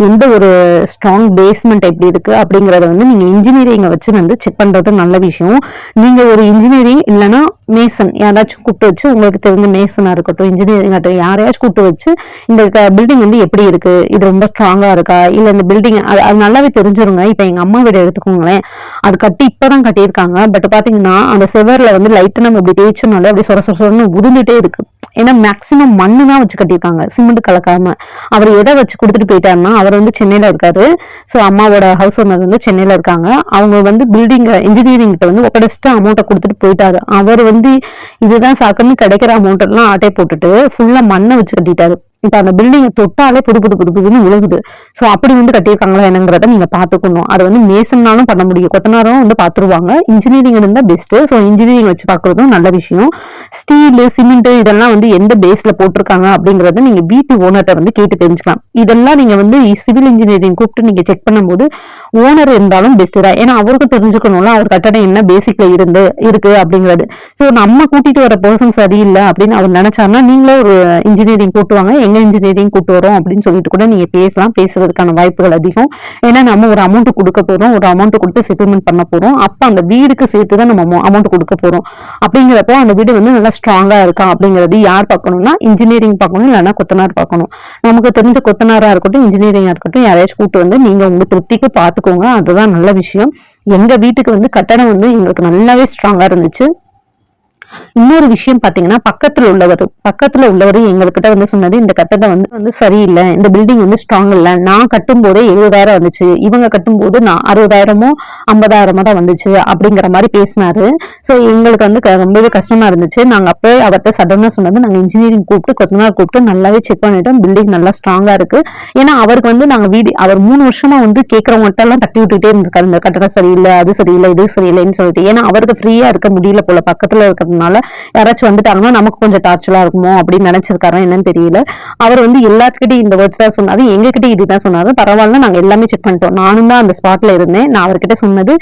எந்த ஒரு ஸ்ட்ராங் பேஸ்மெண்ட் எப்படி இருக்கு? அப்படிங்கறத வந்து நீங்க இன்ஜினியரிங்கை வச்சு வந்து செக் பண்றது நல்ல விஷயம். நீங்க ஒரு இன்ஜினியரிங் இல்லைன்னா மேசன் யாராச்சும் கூப்பிட்டு வச்சு உங்களுக்கு தெரிஞ்ச மேசனா இருக்கட்டும் இன்ஜினியரிங் ஆகட்டும் யாரையாச்சும் கூப்பிட்டு வச்சு இந்த பில்டிங் வந்து எப்படி இருக்கு? இது ரொம்ப ஸ்ட்ராங்கா இருக்கா? இல்ல இந்த பில்டிங் அது அது நல்லாவே தெரிஞ்சிருங்க. இப்ப எங்க அம்மா வீடு எடுத்துக்கோங்களேன். அது கட்டி இப்பதான் கட்டியிருக்காங்க. பட் பாத்தீங்கன்னா அந்த செவர்ல வந்து லைட்டை நம்ம இப்படி தேய்ச்சோம்னாலே அப்படி சொர சொர சொரன்னு உதிர்ந்துட்டே இருக்கு. ஏன்னா மேக்சிமம் மண்ணு தான் வச்சு கட்டியிருக்காங்க. சிமெண்ட் கலக்காம. அவர் எதை வச்சு கொடுத்துட்டு போயிட்டாருன்னா அவர் வந்து சென்னையில இருக்காரு. ஸோ அம்மாவோட ஹவுஸ் ஓனர் வந்து சென்னையில இருக்காங்க. அவங்க வந்து பில்டிங் இன்ஜினியரிங் கிட்ட வந்து ஒப்படைச்சிட்டு அமௌண்ட்டை கொடுத்துட்டு போயிட்டாரு. அவர் வந்து இதுதான் சாக்குன்னு கிடைக்கிற அமௌண்ட் எல்லாம் ஆட்டே போட்டுட்டு ஃபுல்லா மண்ணை வச்சு கட்டிட்டாரு. இப்ப அந்த பில்டிங் தொட்டாலே புது புது புது புதுன்னு விழுகுது. சோ அப்படி வந்து கட்டியிருக்காங்களா என்னங்கிறத நீங்க பாத்துக்கணும் அது வந்து மேசன்னாலும் பண்ண முடியும். கொத்தனாரும் வந்து பாத்துருவாங்க இன்ஜினியரிங் இருந்தா பெஸ்ட் சோ இன்ஜினியரிங் வச்சு பாக்குறதும் நல்ல விஷயம். ஸ்டீல் சிமெண்ட் இதெல்லாம் வந்து எந்த பேஸ்ல போட்டிருக்காங்க அப்படிங்கறத நீங்க வீட்டு ஓனர்கிட்ட வந்து கேட்டு தெரிஞ்சுக்கலாம். இதெல்லாம் நீங்க வந்து சிவில் இன்ஜினியரிங் கூப்பிட்டு நீங்க செக் பண்ணும்போது ஓனர் இருந்தாலும் பெஸ்ட் தான். ஏன்னா அவருக்கு தெரிஞ்சுக்கணும்ல. அவர் கட்டடம் என்ன பேசிக்ல இருந்து இருக்கு அப்படிங்கிறது. சோ நம்ம கூட்டிட்டு வர பர்சன் சரியில்லை அப்படின்னு அவர் நினைச்சாருன்னா நீங்களே ஒரு இன்ஜினியரிங் கூட்டுவாங்க எங்க இன்ஜினியரிங் கூட்டு வரோம் அப்படின்னு சொல்லிட்டு கூட நீங்க பேசலாம். பேசுறதுக்கான வாய்ப்புகள் அதிகம். ஏன்னா நம்ம ஒரு அமௌண்ட் கொடுக்க போறோம். ஒரு அமௌண்ட் கொடுத்து செட்டில்மெண்ட் பண்ண போறோம். அப்ப அந்த வீடுக்கு சேர்த்து தான் நம்ம அமௌண்ட் கொடுக்க போறோம். அப்படிங்கிறப்போ அந்த வீடு வந்து நல்லா ஸ்ட்ராங்கா இருக்கா அப்படிங்கிறது யார் பார்க்கணும்னா இன்ஜினியரிங் பார்க்கணும் இல்லைன்னா கொத்தனார் பார்க்கணும். நமக்கு தெரிஞ்ச கொத்தனாரா இருக்கட்டும் இன்ஜினியரிங்கா இருக்கட்டும் யாரையாச்சும் கூட்டு வந்து நீங்க உங்க திருப்திக்கு பாத்துக்கோங்க அதுதான் நல்ல விஷயம். எங்க வீட்டுக்கு வந்து கட்டடம் வந்து எங்களுக்கு நல்லாவே ஸ்ட்ராங்கா இருந்துச்சு. இன்னொரு விஷயம் பாத்தீங்கன்னா பக்கத்துல உள்ளவர் பக்கத்துல உள்ளவர் எங்ககிட்ட வந்து சொன்னது இந்த கட்டடம் வந்து வந்து சரியில்லை இந்த பில்டிங் வந்து ஸ்ட்ராங் இல்ல. நான் கட்டும் போதே எழுபதாயிரம் வந்துச்சு. இவங்க கட்டும் போது நான் அறுபதாயிரமோ ஐம்பதாயிரமோ தான் வந்துச்சு அப்படிங்கிற மாதிரி பேசினாரு. சோ எங்களுக்கு வந்து க- ரொம்பவே கஷ்டமா இருந்துச்சு. நாங்க அப்பவே அவர்கிட்ட சடனா சொன்னது நாங்க இன்ஜினியரிங் கூப்பிட்டு கொத்தனார் கூப்பிட்டு நல்லாவே செக் பண்ணிட்டோம். பில்டிங் நல்லா ஸ்ட்ராங்கா இருக்கு. ஏன்னா அவருக்கு வந்து நாங்க வீடு அவர் மூணு வருஷமா வந்து கேட்கறவங்கள்ட்ட எல்லாம் தட்டி விட்டுட்டே இருந்திருக்காரு. இந்த கட்டடம் சரியில்லை அது சரியில்லை இது சரியில்லைன்னு சொல்லிட்டு. ஏன்னா அவருக்கு ஃப்ரீயா இருக்க முடியல போல பக்கத்துல இருக்கிறதுனால. யாராச்சும் வந்துட்டாங்கன்னா நமக்கு கொஞ்சம் டார்ச்சலா இருக்குமோ அப்படின்னு நினைச்சிருக்காரோ என்னன்னு தெரியல. அவர் வந்து எல்லாத்துக்கிட்டையும் இந்த வேர்ட்ஸ் தான் சொன்னாரு. எங்ககிட்ட இதுதான் சொன்னாரு. பரவாயில்ல நாங்க எல்லாமே செக் பண்ணிட்டோம். நானும் தான் அந்த ஸ்பாட்ல இருந்தேன். நான் அவர்கிட்ட சொன்னது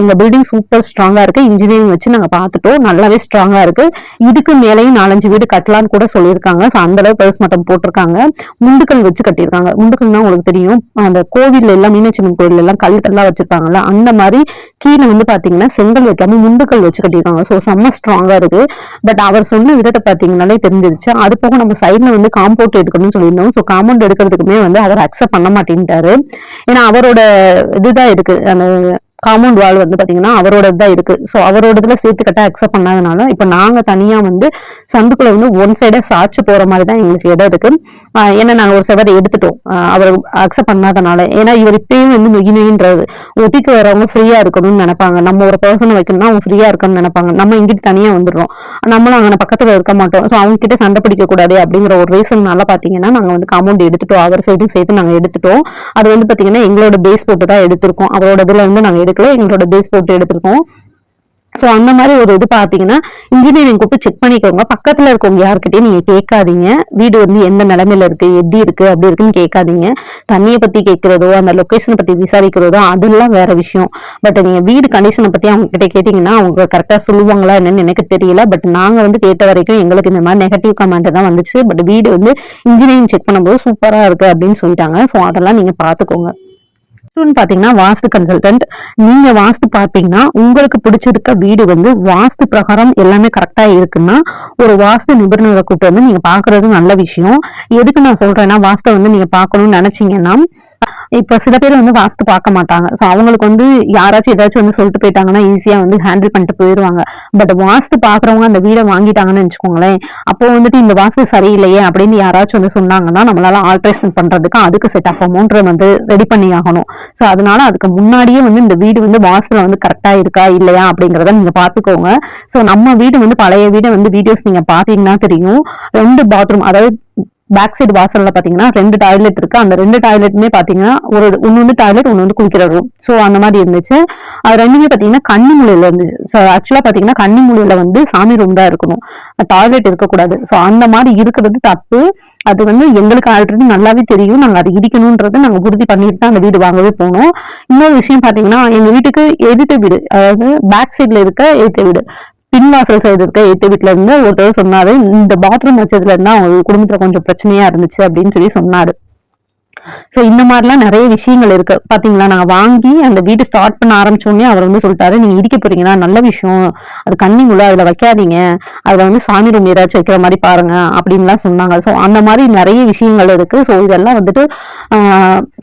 எங்க பில்டிங் சூப்பர் ஸ்ட்ராங்கா இருக்கு. இன்ஜினியரிங் வச்சு நாங்க பார்த்துட்டோம். நல்லாவே ஸ்ட்ராங்கா இருக்கு. இதுக்கு மேலேயும் நாலஞ்சு வீடு கட்டலான்னு கூட சொல்லியிருக்காங்க. ஸோ அந்த அளவு பெருசு மட்டும் போட்டிருக்காங்க. முண்டுக்கல் வச்சு கட்டியிருக்காங்க. முண்டுக்கல்னா உங்களுக்கு தெரியும். அந்த கோவில் எல்லாம் மீனாட்சி அம்மன் கோவில் எல்லாம் கல்கெல்லாம் வச்சிருக்காங்கல்ல அந்த மாதிரி கீழே வந்து பாத்தீங்கன்னா செங்கல் வைக்காம முண்டுக்கல் வச்சு கட்டியிருக்காங்க. ஸோ செம்ம ஸ்ட்ராங்கா இருக்கு பட் அவர் சொன்ன விதத்தை பாத்தீங்கன்னாலே தெரிஞ்சிருச்சு. அது போக நம்ம சைட்ல வந்து காம்பவுண்ட் எடுக்கணும்னு சொல்லியிருந்தோம். ஸோ காம்பவுண்ட் எடுக்கிறதுக்குமே வந்து அவர் அக்செப்ட் பண்ண மாட்டேன்ட்டாரு. ஏன்னா அவரோட இதுதான் இருக்கு. அந்த காம்பவுண்ட் வால் வந்து பாத்தீங்கன்னா அவரோட தான் இருக்கு. ஸோ அவரோட இதில் சேர்த்து கட்ட அக்செப்ட் பண்ணாதனால இப்போ நாங்க தனியா வந்து சந்துக்குள்ள வந்து ஒன் சைடா சாய்ச்சு போற மாதிரி தான் எங்களுக்கு இடம் இருக்கு. ஏன்னா நாங்க ஒரு செவரை எடுத்துட்டோம். அவர் அக்செப்ட் பண்ணாதனால. ஏன்னா இவர் இப்பயும் வந்து நொகி நொகின்றது ஒட்டிக்கு வரவங்க ஃப்ரீயா இருக்கணும்னு நினைப்பாங்க. நம்ம ஒரு பர்சனை வைக்கணும்னா அவங்க ஃப்ரீயா இருக்கணும்னு நினைப்பாங்க. நம்ம இங்கிட்டு தனியா வந்துடுறோம். நம்மளும் அங்கே பக்கத்துல இருக்க மாட்டோம். ஸோ அவங்க கிட்ட சண்டை பிடிக்க கூடாது அப்படிங்கிற ஒரு ரீசன்னால பாத்தீங்கன்னா நாங்க வந்து காமௌண்ட் எடுத்துட்டோம். அவர் சைடும் சேர்த்து நாங்க எடுத்துட்டோம். அது வந்து பாத்தீங்கன்னா எங்களோட பேஸ் போட்டு தான் எடுத்திருக்கோம். அவரோட இதுல வந்து நாங்க எடுக்கல எங்களோட பேஸ் போட்டு எடுத்திருக்கோம். ஸோ அந்த மாதிரி ஒரு இது பார்த்தீங்கன்னா இன்ஜினியரிங் கூப்பிட்டு செக் பண்ணிக்கோங்க. பக்கத்தில் இருக்கவங்க யார்கிட்டயும் நீங்கள் கேட்காதீங்க. வீடு வந்து எந்த நிலமையில இருக்கு எப்படி இருக்கு அப்படி இருக்குன்னு கேட்காதீங்க. தண்ணியை பற்றி கேட்குறதோ அந்த லொக்கேஷனை பற்றி விசாரிக்கிறதோ அதெல்லாம் வேற விஷயம். பட் நீங்கள் வீடு கண்டிஷனை பற்றி அவங்க கிட்ட கேட்டிங்கன்னா அவங்க கரெக்டாக சொல்லுவாங்களா என்னன்னு எனக்கு தெரியல. பட் நாங்கள் வந்து கேட்ட வரைக்கும் எங்களுக்கு இந்த மாதிரி நெகட்டிவ் கமெண்ட் தான் வந்துச்சு. பட் வீடு வந்து இன்ஜினியரிங் செக் பண்ணும்போது சூப்பராக இருக்கு அப்படின்னு சொல்லிட்டாங்க. ஸோ அதெல்லாம் நீங்கள் பார்த்துக்கோங்க. இன்னொன்னு பாத்தீங்கன்னா வாஸ்து கன்சல்டன்ட் நீங்க வாஸ்து பாத்தீங்கன்னா உங்களுக்கு பிடிச்சிருக்க வீடு வந்து வாஸ்து பிரகாரம் எல்லாமே கரெக்டா இருக்குன்னா ஒரு வாஸ்து நிபுணரை கூப்பிட்டு வந்து நீங்க பாக்குறது நல்ல விஷயம். எதுக்கு நான் சொல்றேன்னா வாஸ்து வந்து நீங்க பார்க்கணும்னு நினைச்சீங்கன்னா இப்போ சில பேர் வந்து வாஸ்து பார்க்க மாட்டாங்க. ஸோ அவங்களுக்கு வந்து யாராச்சும் ஏதாச்சும் வந்து சொல்லிட்டு போயிட்டாங்கன்னா ஈஸியாக வந்து ஹேண்டில் பண்ணிட்டு போயிடுவாங்க. பட் வாஸ்து பார்க்குறவங்க அந்த வீடை வாங்கிட்டாங்கன்னு வச்சுக்கோங்களேன் அப்போ வந்துட்டு இந்த வாஸ்து சரியில்லையே அப்படின்னு யாராச்சும் வந்து சொன்னாங்கன்னா நம்மளால ஆல்ட்ரேஷன் பண்ணுறதுக்கு அதுக்கு செட் ஆஃப் அமௌண்ட் வந்து ரெடி பண்ணி ஆகணும். ஸோ அதனால அதுக்கு முன்னாடியே வந்து இந்த வீடு வந்து வாஸ்துல வந்து கரெக்டாக இருக்கா இல்லையா அப்படிங்கிறத நீங்கள் பார்த்துக்கோங்க. ஸோ நம்ம வீடு வந்து பழைய வீடு வந்து வீடியோஸ் நீங்கள் பார்த்தீங்கன்னா தெரியும். ரெண்டு பாத்ரூம் அதாவது பேக் சைடு வாசல்ல பாத்தீங்கன்னா ரெண்டு டாய்லெட் இருக்கு. அந்த ரெண்டு டாய்லெட்டுமே பாத்தீங்கன்னா ஒரு ஒன்னொன்று வந்து டாய்லெட் ஒன்று வந்து குளிக்கிற ரூம் ஸோ அந்த மாதிரி இருந்துச்சு. அது ரெண்டுமே பாத்தீங்கன்னா கன்னிமூலையில இருந்துச்சு ஸோ ஆக்சுவலா பாத்தீங்கன்னா கன்னிமூலையில வந்து சாமி ரூம் தான் இருக்கணும். டாய்லெட் இருக்கக்கூடாது. ஸோ அந்த மாதிரி இருக்கிறது தப்பு. அது வந்து எங்களுக்கு ஆல்ரெடி நல்லாவே தெரியும். நாங்கள் அது இடிக்கணும்ன்றது நாங்கள் உறுதி பண்ணிட்டு தான் அந்த வீடு வாங்கவே போனோம். இன்னொரு விஷயம் பாத்தீங்கன்னா எங்க வீட்டுக்கு எதிர்த்த வீடு அதாவது பேக் சைடில் இருக்க எதிர்த்த வீடு. பின்வாசல் சைடு இருக்க எட்டு வீட்டுல இருந்து ஒருத்தர் சொன்னாரு. இந்த பாத்ரூம் வச்சதுல இருந்தா அவங்க குடும்பத்துல கொஞ்சம் பிரச்சனையா இருந்துச்சு அப்படின்னு சொல்லி சொன்னாரு. ஸோ இந்த மாதிரிலாம் நிறைய விஷயங்கள் இருக்கு. பார்த்தீங்களா நான் வாங்கி அந்த வீடு ஸ்டார்ட் பண்ண ஆரம்பிச்சோடனே அவர் வந்து சொல்லிட்டாரு நீங்க இடிக்க போறீங்கன்னா நல்ல விஷயம். அது கண்ணிங்குள்ள அதில் அதுல வைக்காதீங்க. அதுல வந்து சாமி ரூம் ஏதாச்சும் வைக்கிற மாதிரி பாருங்க அப்படின்லாம் சொன்னாங்க. ஸோ அந்த மாதிரி நிறைய விஷயங்கள் இருக்கு. ஸோ இதெல்லாம் வந்துட்டு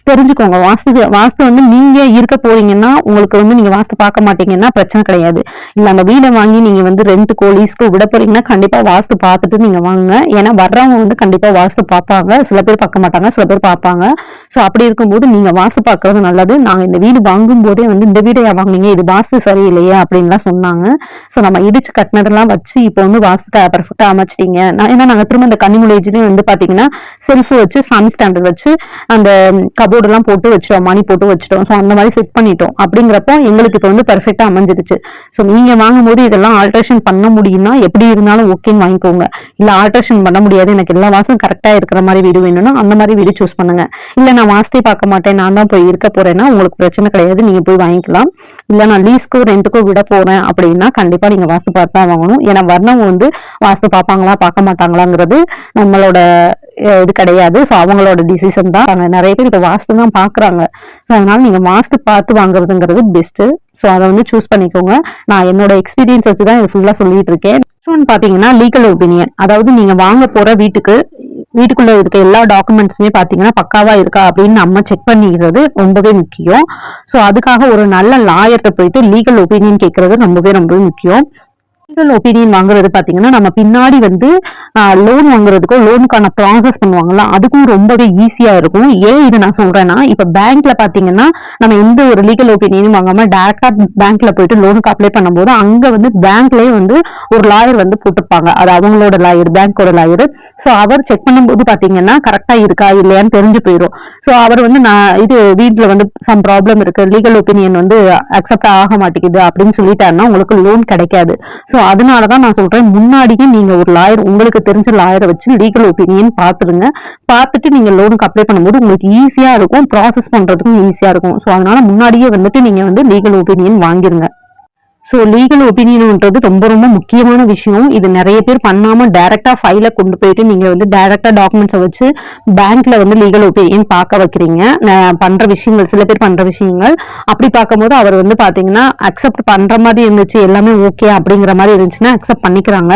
தெரிஞ்சுக்கோங்க. வாஸ்து வாஸ்து வந்து நீங்க இருக்க போறீங்கன்னா உங்களுக்கு வந்து நீங்க வாஸ்து பார்க்க மாட்டீங்கன்னா பிரச்சனை கிடையாது. இல்ல அந்த வீடை வாங்கி நீங்க வந்து ரெண்ட் கோலிஸ்க்கு விட போறீங்கன்னா கண்டிப்பா வாஸ்து பார்த்துட்டு நீங்க வாங்குங்க. ஏன்னா வர்றவங்க வந்து கண்டிப்பா வாஸ்து பார்ப்பாங்க. சில பேர் பார்க்க மாட்டாங்க சில பேர் பார்ப்பாங்க. சோ அப்படி இருக்கும்போது நீங்க வாஸ்து பார்க்கறது நல்லது. நாங்க இந்த வீடு வாங்கும் போதே வந்து இந்த வீடையா வாங்குனீங்க இது வாஸ்து சரியில்லையே அப்படின்லாம் சொன்னாங்க. ஸோ நம்ம இடிச்சு கட்டினதெல்லாம் வச்சு இப்போ வந்து வாஸ்து பர்ஃபெக்டாக அமைச்சிட்டீங்க. நான் ஏன்னா நாங்க திரும்ப இந்த கன்னிமுலேஜ்லயும் வந்து பாத்தீங்கன்னா செல்ஃப் வச்சு சாமி ஸ்டாண்டர்ட் வச்சு அந்த கபோர்டு எல்லாம் போட்டு வச்சிட்டோம் மணி போட்டு வச்சிட்டோம். ஸோ அந்த மாதிரி செட் பண்ணிட்டோம். அப்படிங்கிறப்போ எங்களுக்கு இப்போ வந்து பர்ஃபெக்டாக அமைஞ்சிருச்சு ஸோ நீங்கள் வாங்கும்போது இதெல்லாம் ஆல்ட்ரேஷன் பண்ண முடியும்னா எப்படி இருந்தாலும் ஓகேன்னு வாங்கிக்கோங்க. இல்லை ஆல்ட்ரேஷன் பண்ண முடியாது. எனக்கு எல்லா வாசம் கரெக்டாக இருக்கிற மாதிரி வீடு வேணும்னா அந்த மாதிரி வீடு சூஸ் பண்ணுங்க. இல்ல நான் வாஸ்தே பார்க்க மாட்டேன் நான் தான் போய் இருக்க போறேன்னா உங்களுக்கு பிரச்சனை கிடையாது நீங்க போய் வாங்கிக்கலாம். இல்ல நான் லீஸ்க்கோ ரெண்டுக்கோ விட போறேன் அப்படின்னா கண்டிப்பா நீங்க வாஸ்து பார்த்து தான் வாங்கணும். ஏன்னா வர்ணவங்க வந்து வாஸ்து பார்ப்பாங்களா பார்க்க மாட்டாங்களாங்கிறது நம்மளோட இது கிடையாது. ஸோ அவங்களோட டிசிஷன் தான். நிறைய பேர் இப்போ வாஸ்து தான் பாக்குறாங்க ஸோ அதனால நீங்க வாஸ்து பார்த்து வாங்குறதுங்கிறது பெஸ்ட் ஸோ அதை வந்து சூஸ் பண்ணிக்கோங்க. நான் என்னோட எக்ஸ்பீரியன்ஸ் வச்சு தான் இது ஃபுல்லா சொல்லிட்டு இருக்கேன். Next பாத்தீங்கன்னா லீகல் ஒப்பீனியன் அதாவது நீங்க வாங்க போற வீட்டுக்கு வீட்டுக்குள்ள இருக்க எல்லா டாக்குமெண்ட்ஸுமே பாத்தீங்கன்னா பக்காவா இருக்கா அப்படின்னு நம்ம செக் பண்ணிக்கிறது ரொம்பவே முக்கியம். ஸோ அதுக்காக ஒரு நல்ல லாயர்கிட்ட போயிட்டு லீகல் ஒப்பீனியன் கேட்கறது ரொம்பவே ரொம்பவே முக்கியம். லீகல் ஒப்பீனியன் வாங்குறது பாத்தீங்கன்னா நம்ம பின்னாடி வந்து லோன் வாங்குறதுக்கோ லோனுக்கான ப்ராசஸ் பண்ணுவாங்கல்ல அதுக்கும் ரொம்பவே ஈஸியா இருக்கும். ஏன் இது நான் சொல்றேன்னா இப்ப பேங்க்ல பாத்தீங்கன்னா நம்ம எந்த ஒரு லீகல் ஒப்பீனியனும் வாங்காம டேரக்டா பேங்க்ல போயிட்டு லோனுக்கு அப்ளை பண்ணும்போது அங்க வந்து பேங்க்லயே வந்து ஒரு லாயர் வந்து போட்டிருப்பாங்க அது அவங்களோட லாயர் பேங்கோட லாயர் ஸோ அவர் செக் பண்ணும்போது பாத்தீங்கன்னா கரெக்டா இருக்கா இல்லையான்னு தெரிஞ்சு போயிடும் ஸோ அவர் வந்து நான் இது வீட்டில் வந்து சம் ப்ராப்ளம் இருக்கு லீகல் ஒப்பீனியன் வந்து அக்செப்ட் ஆக மாட்டேங்குது அப்படின்னு சொல்லிட்டாருன்னா உங்களுக்கு லோன் கிடைக்காது. ஸோ அதனாலதான் நான் சொல்றேன் முன்னாடியே நீங்க ஒரு லாயர் உங்களுக்கு தெரிஞ்ச லாயரை வச்சு லீகல் ஒப்பீனியன் பார்த்துருங்க பார்த்துட்டு நீங்க லோனுக்கு அப்ளை பண்ணும்போது உங்களுக்கு ஈஸியா இருக்கும் ப்ராசஸ் பண்றதுக்கும் ஈஸியா இருக்கும். ஸோ அதனால முன்னாடியே வந்துட்டு நீங்க வந்து லீகல் ஒப்பீனியன் வாங்கிருங்க ஸோ லீகல் ஒப்பீனியன்ன்றது ரொம்ப ரொம்ப முக்கியமான விஷயம். இது நிறைய பேர் பண்ணாமல் டைரெக்டாக ஃபைலை கொண்டு போயிட்டு நீங்கள் வந்து டைரெக்டாக டாக்குமெண்ட்ஸை வச்சு பேங்க்கில் வந்து லீகல் ஒப்பீனியன் பார்க்க வைக்கிறீங்க. பண்ணுற விஷயங்கள் சில பேர் பண்ணுற விஷயங்கள். அப்படி பார்க்கும்போது அவர் வந்து பார்த்தீங்கன்னா அக்செப்ட் பண்ணுற மாதிரி இருந்துச்சு எல்லாமே ஓகே அப்படிங்கிற மாதிரி இருந்துச்சுன்னா அக்செப்ட் பண்ணிக்கிறாங்க.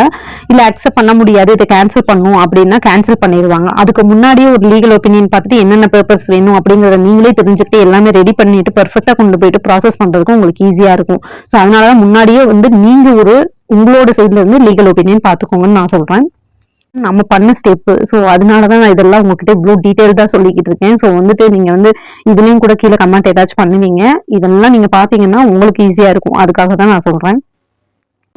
இல்லை அக்செப்ட் பண்ண முடியாது இதை கேன்சல் பண்ணும் அப்படின்னா கேன்சல் பண்ணிடுவாங்க. அதுக்கு முன்னாடியே ஒரு லீகல் ஒப்பீனியன் பார்த்துட்டு என்னென்ன பேப்பர்ஸ் வேணும் அப்படிங்கிறத நீங்களே தெரிஞ்சுக்கிட்டு எல்லாமே ரெடி பண்ணிட்டு பெர்ஃபெக்டா கொண்டு போயிட்டு ப்ராசஸ் பண்ணுறதுக்கும் உங்களுக்கு ஈஸியாக இருக்கும். ஸோ அதனாலதான் முன்னாடியே வந்து நீங்க ஒரு உங்களோட சைட்ல இருந்து லீகல் ஒப்பீனியன் பாத்துக்கோங்கன்னு நான் சொல்றேன். நம்ம பண்ண ஸ்டெப்பு ஸோ அதனால தான் நான் இதெல்லாம் உங்ககிட்ட இவ்வளோ டீட்டெயில்டாக சொல்லிக்கிட்டு இருக்கேன். ஸோ வந்துட்டு நீங்க வந்து இதுலயும் கூட கீழே கமெண்ட் ஏதாச்சும் பண்ணுவீங்க. இதெல்லாம் நீங்க பாத்தீங்கன்னா உங்களுக்கு ஈஸியா இருக்கும். அதுக்காக தான் நான் சொல்றேன்.